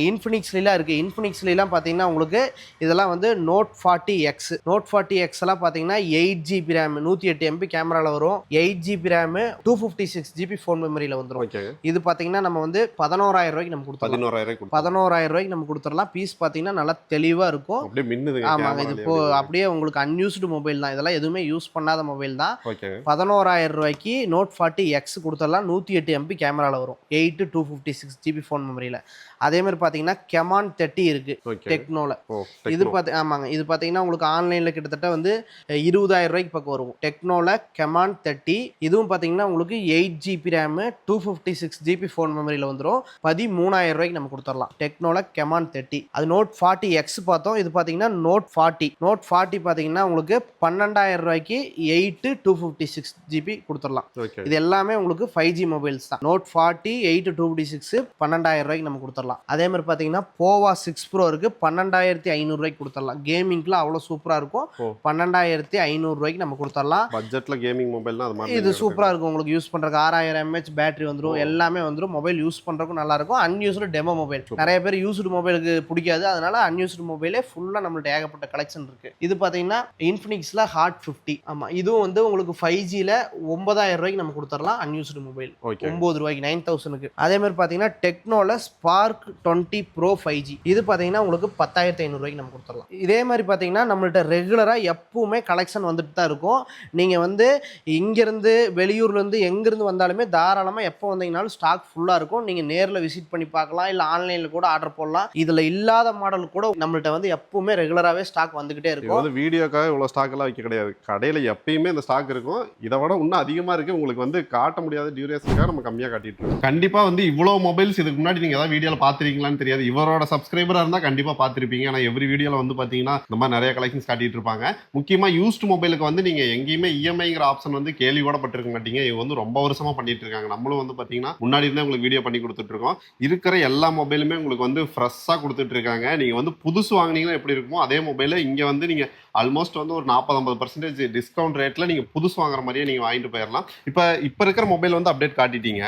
இன்ஃபினிக்ஸ்லாம் இருக்குது இன்ஃபினிக்ஸ்லாம் பார்த்தீங்கன்னா உங்களுக்கு இதெல்லாம் வந்து note forty X note forty X எல்லாம் பார்த்தீங்கன்னா எயிட் ஜிபி ரேம் நூற்றி எட்டு எம்பி கேமராவில் வரும். Eight GB RAM two fifty six GB phone மெமரியில் வந்துடும் இது பார்த்தீங்கன்னா நம்ம வந்து பதினோராயிரம் ரூபாய்க்கு நம்ம கொடுத்துடலாம். பதினோராயிரம் ரூபாய்க்கு நம்ம கொடுத்துடலாம். பீஸ் பார்த்தீங்கன்னா நல்லா தெளிவாக இருக்கும். ஆமாங்க. இது இப்போ அப்படியே உங்களுக்கு அன்யூஸ்டு மொபைல் தான். இதெல்லாம் எதுவுமே யூஸ் பண்ணாத மொபைல் தான். பதினோராயிரம் ரூபாய்க்கு நோட் ஃபார்ட்டி எக்ஸ் கொடுத்துடலாம் நூற்றி எட்டு எம்பி கேமராவில் வரும். Eight two fifty six GB phone மெமரியில் அதே மாதிரி பார்த்தீங்கன்னா கெமான் தேர்ட்டி டெக்னோவில் ஓ இது பார்த்து ஆமாங்க. இது பார்த்தீங்கன்னா உங்களுக்கு ஆன்லைனில் கிட்டத்தட்ட வந்து இருபதாயிரம் ரூபாய்க்கு பக்கம் வரும். டெக்னோவில் கெமான் தேர்ட்டி. இதுவும் பார்த்தீங்கன்னா உங்களுக்கு eight GB RAM two fifty six GB phone மெமரியில் வந்துடும் பதிமூணாயிரம் ரூபாய்க்கு நம்ம கொடுத்துடலாம் டெக்னோவில் கெமான் தேர்ட்டி. அது நோட் ஃபார்ட்டி எக்ஸ் பார்த்தோம். இது பார்த்தீங்கன்னா நோட் ஃபார்ட்டி நோட் ஃபார்ட்டி பார்த்தீங்கன்னா உங்களுக்கு பன்னெண்டாயிரம் ரூபாய்க்கு eight two fifty six GB கொடுத்துடலாம் இது எல்லாமே உங்களுக்கு ஃபைவ் ஜி மொபைல்ஸ் தான். Note forty eight two fifty six பன்னெண்டாயிரம் ரூபாய்க்கு நம்ம கொடுத்துடலாம் அதே மாதிரி பார்த்தீங்கன்னா போவா சிக்ஸ் ப்ரோ இருக்கு பன்னெண்டாயிரத்தி ஐநூறுரூவாய்க்கு கொடுத்துடலாம். கேமிங்க்குலாம் அவ்வளோ சூப்பராக இருக்கும். பன்னெண்டாயிரத்தி ஐநூறுரூவாய்க்கு நம்ம கொடுத்துடலாம். பட்ஜெட்ல கேமிங் மொபைல்னா அது மாதிரி இது சூப்பராக இருக்கும். உங்களுக்கு யூஸ் பண்ணுறதுக்கு ஆறாயிரம் எம்ஹெச் பேட்டரி வந்துடும் எல்லாமே வந்துடும் மொபைல் யூஸ் பண்ணுறதுக்கும் நல்லா இருக்கும். அன்யூஸ்டு டெமோ மொபைல் நிறைய பேர் யூஸ்டு மொபைலுக்கு பிடிக்காது. அதனால அன்யூஸ்டு மொபைலே ஃபுல்லாக நம்மள்ட்ட ஏகப்பட்ட கலெக்ஷன் இருக்கு. இது பார்த்தீங்கன்னா இன்ஃபினிக்ஸில் ஹார்ட் ஃபிஃப்டி ஆமாம் இதுவும் வந்து உங்களுக்கு ஃபைவ் ஜியில் ஒன்பதாயிரம் ரூபாய்க்கு நம்ம கொடுத்துடலாம் அன்யூஸ்டு மொபைல் ஒம்பது ரூபாய்க்கு நைன் தௌசண்ட்க்கு அதே மாதிரி பார்த்தீங்கன்னா டெக்னோல Spark twenty pro five G இது பார்த்தீங்கன்னா உங்களுக்கு பத்தாயிரத்தி ஐநூறுரூவாய்க்கு நம்ம கொடுத்துடலாம். இதே மாதிரி பார்த்தீங்கன்னா நம்மள்ட்ட ரெகுலராக எப்பவுமே கலெக்ஷன் வந்துட்டு தான் இருக்கும். நீங்கள் வந்து இங்கேருந்து வெளியூர்லேருந்து எங்கேருந்து வந்தாலுமே தாராளமாக எப்போ வந்தீங்கனாலும் ஸ்டாக் ஃபுல்லாக இருக்கும். நீங்கள் நேரில் விசிட் பண்ணி பார்க்கலாம். இல்லை ஆன்லைனில் கூட ஆர்டர் போடலாம். இதில் இல்லாத மாடல் கூட நம்மள்ட்ட வந்து எப்பவுமே ரெகுலராகவே ஸ்டாக் வந்துக்கிட்டே இருக்கும். வந்து வீடியோக்காக இவ்வளோ ஸ்டாக் எல்லாம் வைக்க கிடையாது. கடையில் எப்பயுமே இந்த ஸ்டாக் இருக்கும். இதை விட இன்னும் அதிகமாக இருக்கு. உங்களுக்கு வந்து காட்ட முடியாத டியூரேஷனுக்காக நம்ம கம்மியாக காட்டிட்டு இருக்கோம். கண்டிப்பாக வந்து இவ்வளோ மொபைல்ஸ் இதுக்கு முன்னாடி நீங்கள் ஏதாவது வீடியோவில் பார்த்துருக்கீங்களான்னு தெரியாது. இவரோட சப்ஸ்கிரைபராக இருந்தால் கண்டிப்பாக பார்த்துருப்பீங்க. ஆனால் எவ்ரி வீடியோவில் வந்து பார்த்தீங்கன்னா இந்த மாதிரி நிறைய கலெக்ஷன்ஸ் காட்டிட்டு இருப்பாங்க. முக்கியமாக யூஸ்டு மொபைலுக்கு வந்து நீங்கள் எங்கேயுமே இஎம்ஐங்கிற ஆப்ஷன் வந்து கேள்வி கூட பட்டிருக்க மாட்டீங்க. இவங்க வந்து ரொம்ப வருஷமாக பண்ணிட்டு இருக்காங்க நம்மளும் வந்து பார்த்தீங்கன்னா முன்னாடி இருந்தே உங்களுக்கு வீடியோ பண்ணி கொடுத்துட்ருக்கோம் இருக்கிற எல்லா மொபைலுமே உங்களுக்கு வந்து ஃப்ரெஷ்ஷாக கொடுத்துட்டு இருக்காங்க நீங்கள் வந்து புதுசு வாங்கினீங்கன்னா எப்படி இருக்குமோ அதே மொபைலில் இங்கே வந்து நீங்கள் ஆல்மோஸ்ட் வந்து ஒரு நாற்பது ஐம்பது பர்சன்டேஜ் டிஸ்கவுண்ட் ரேட்டில் நீங்கள் புதுசு வாங்குற மாதிரியே நீங்கள் வாங்கிட்டு போயிடலாம் இப்போ இப்போ இருக்கிற மொபைல் வந்து அப்டேட் காட்டிட்டீங்க.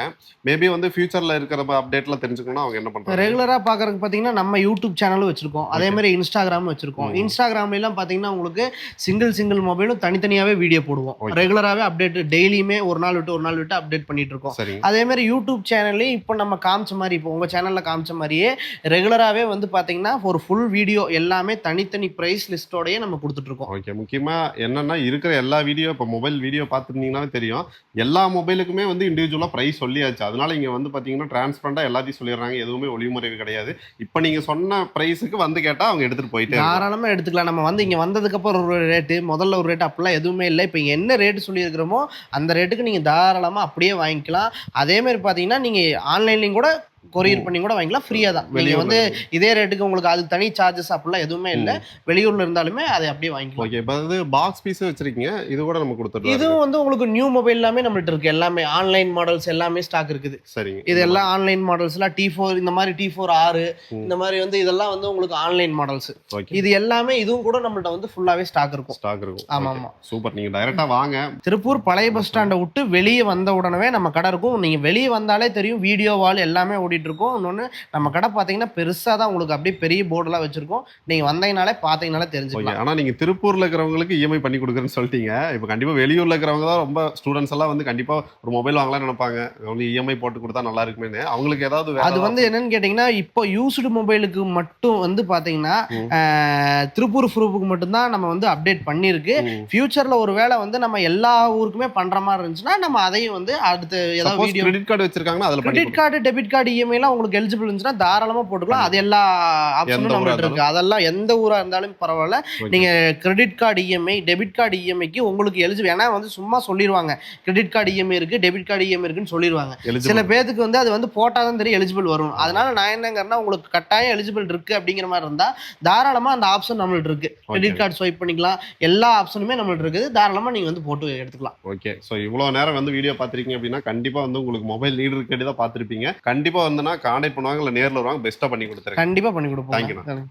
மேபி வந்து ஃபியூச்சரில் இருக்கிற அப்டேட்டில் தெரிஞ்சுக்கணும்னா அவங்க என்ன பண்ணுறாங்க ரெகுலராக பார்க்கறதுக்கு பார்த்தீங்கன்னா நம்ம யூடியூப் சேனலும் வச்சிருக்கோம். அதே. மாதிரி இன்ஸ்டாகிராம் வச்சிருக்கோம். இன்ஸ்டாகிராம்லாம் பார்த்தீங்கன்னா உங்களுக்கு சிங்கிள் சிங்கிள் மொபைலும் தனித்தனியாகவே வீடியோ போடுவோம். ரெகுலராகவே அப்டேட் டெய்லியுமே ஒரு நாள் விட்டு ஒரு நாள் விட்டு அப்டேட் பண்ணிட்டு இருக்கோம். அதே மாதிரி யூடியூப் சேனல்லையும் இப்போ நம்ம காமிச்ச மாதிரி இப்போ உங்கள் சேனலில் காமிச்ச மாதிரியே ரெகுலராகவே வந்து பார்த்தீங்கன்னா ஒரு ஃபுல் வீடியோ எல்லாமே தனித்தனி ப்ரைஸ் லிஸ்ட்டோடயே நம்ம கொடுத்துட்ருக்கோம் ஓகே முக்கியமாக என்னன்னா இருக்கிற எல்லா வீடியோ இப்போ மொபைல் வீடியோ பார்த்துருந்தீங்கன்னாவே தெரியும். எல்லா மொபைலுக்குமே வந்து இண்டிவிஜுவலாக ப்ரைஸ் சொல்லியாச்சு. அதனால இங்கே வந்து பார்த்தீங்கன்னா டிரான்ஸ்பரண்டாக எல்லாத்தையும் சொல்லிடுறாங்க. எதுவுமே ஒளிமுறைவு கிடையாது. இப்போ நீங்கள் சொன்ன ப்ரைஸுக்கு வந்து கேட்டால் அவங்க எடுத்துகிட்டு போயிட்டு தாராளமாக எடுத்துக்கலாம். நம்ம வந்து இங்கே வந்ததுக்கப்புறம் ஒரு ரேட்டு முதல்ல ஒரு ரேட்டு அப்படிலாம் எதுவுமே இல்லை. இப்போ என்ன ரேட்டு சொல்லியிருக்கிறோமோ அந்த ரேட்டுக்கு நீங்கள் தாராளமாக அப்படியே வாங்கிக்கலாம். அதேமாரி பார்த்தீங்கன்னா நீங்கள் ஆன்லைன்லேயும் கூட கொரியர் பண்ணி கூட வாங்கிக்கலாம். ஃப்ரீயா தான். நீங்க வெளியூர்ல வந்து இதே ரேட்டுக்கு உங்களுக்கு அதுக்கு தனி சார்ஜஸ் அப்படிலாம் எதுவுமே இல்ல. வெளியூர்ல இருந்தாலுமே அதை அப்படியே வாங்கிக்கலாம். ஓகே இப்போ வந்து பாக்ஸ் பீஸும் வச்சிருக்கீங்க. இது கூட நம்ம கொடுத்துருக்கோம் இதுவும் வந்து உங்களுக்கு நியூ மொபைல் எல்லாமே நம்மள்ட்ட இருக்கு. எல்லாமே ஆன்லைன் மாடல்ஸ் எல்லாமே ஸ்டாக் இருக்குது. சரிங்க. இது எல்லாம் ஆன்லைன் மாடல்ஸ்லாம் டி ஃபோர் இந்த மாதிரி டி ஃபோர் ஆறு. இந்த மாதிரி வந்து இதெல்லாம் வந்து உங்களுக்கு ஆன்லைன் மாடல்ஸ் ஓகே இது எல்லாமே இதுவும் கூட நம்மள்ட்ட வந்து ஃபுல்லாவே ஸ்டாக் இருக்கும். ஸ்டாக் இருக்கும். ஆமா, Okay. ஆமா. சூப்பர் நீங்க டைரக்டா வாங்க. திருப்பூர் பழைய பஸ் ஸ்டாண்டை விட்டு வெளியே வந்த உடனே நம்ம கடை இருக்கும். நீங்க வெளியே வந்தாலே தெரியும். வீடியோ வால் எல்லாமே ஓடிட்டு இருக்கும் இன்னொன்னு நம்ம கடை பாத்தீங்கன்னா பெருசா தான் உங்களுக்கு அப்படியே பெரிய போர்டெல்லாம் வச்சிருக்கோம். நீங்க வந்தீங்கனாலே பாத்தீங்கனாலே ஓகே. தெரிஞ்சுக்கலாம் ஆனா நீங்க திருப்பூர்ல இருக்கிறவங்களுக்கு இஎம்ஐ பண்ணி கொடுக்குறேன்னு சொல்லிட்டீங்க. இப்போ கண்டிப்பா வெளியூர்ல இருக்கிறவங்க தான் ரொம்ப ஸ்டூடெண்ட்ஸ் எல்லாம் வந்து கண்டிப்பா ஒரு மொபைல் வாங்கலாம்னு நினைப்பாங்க. வந்து இஎம்ஐ போட்டு கொடுத்தா நல்லா இருக்குமேனு அவங்களுக்கு ஏதாவது அது வந்து என்னன்னு கேட்டீங்கன்னா இப்போ யூஸ்டு மொபைலுக்கு மட்டும் வந்து. ஆஹ், திருப்பூர் ப்ரூஃபுக்கு மட்டும்தான் நம்ம வந்து அப்டேட் பண்ணியிருக்கு. ஃபியூச்சர்ல ஒருவேளை வந்து நம்ம எல்லா ஊருக்குமே பண்ற மாதிரி இருந்துச்சுன்னா நம்ம அதையும் வந்து அடுத்து ஏதாவது கிரெடிட் கார்டு வச்சிருக்காங்கன்னா அதுல credit card debit card EMI எல்லாம் உங்களுக்கு எலிஜிபிள் இருந்துச்சுன்னா தாராளமா போட்டுக்கலாம். அது எல்லா ஆப்ஷனும் ஊரா நம்மள்ட்ட இருக்கு. அதெல்லாம் எந்த ஊரா இருந்தாலும் பரவாயில்ல. Okay. நீங்க credit card EMI debit card இஎம்ஐக்கு உங்களுக்கு எலிஜிபிள் ஏன்னா வந்து சும்மா சொல்லிடுவாங்க கிரெடிட் கார்டு இஎம்ஐ இருக்கு டெபிட் கார்டு இஎம்ஐ இருக்குன்னு சொல்லிடுவாங்க சில. பேருக்கு வந்து அது வந்து போட்டாதான் தெரியும் எலிஜிபிள் வரும். அதனால நான் என்னங்கிறேன்னா உங்களுக்கு கட்டாயம் எலிஜிபிள் இருக்கு அப்படிங்கிற மாதிரி இருந்தா தாராளமா அந்த ஆப்ஷன் நம்மள்ட்ட இருக்கு. கிரெடிட் கார்டு ஸ்வைப் பண்ணிக்கலாம். எல்லா ஆப்ஷனுமே நம்மள்ட்ட இருக்குது. தாராளமா நீங்க வந்து போட்டு எடுத்துக்கலாம். ஓகே ஸோ இவ்வளோ நேரம் வந்து வீடியோ பார்த்துருக்கீங்க அப்படின்னா கண்டிப்பாக வந்து உங்களுக்கு மொபைல் நீட் இருக்கடி தான் பார்த்துருப்பீங்க. கண்டிப்பாக வந்துன்னா கான்டாக்ட் பண்ணுவாங்க இல்லை நேரில் வருவாங்க பெஸ்ட்டாக பண்ணி கொடுத்துருக்கேன் கண்டிப்பா பண்ணி கொடுப்போம்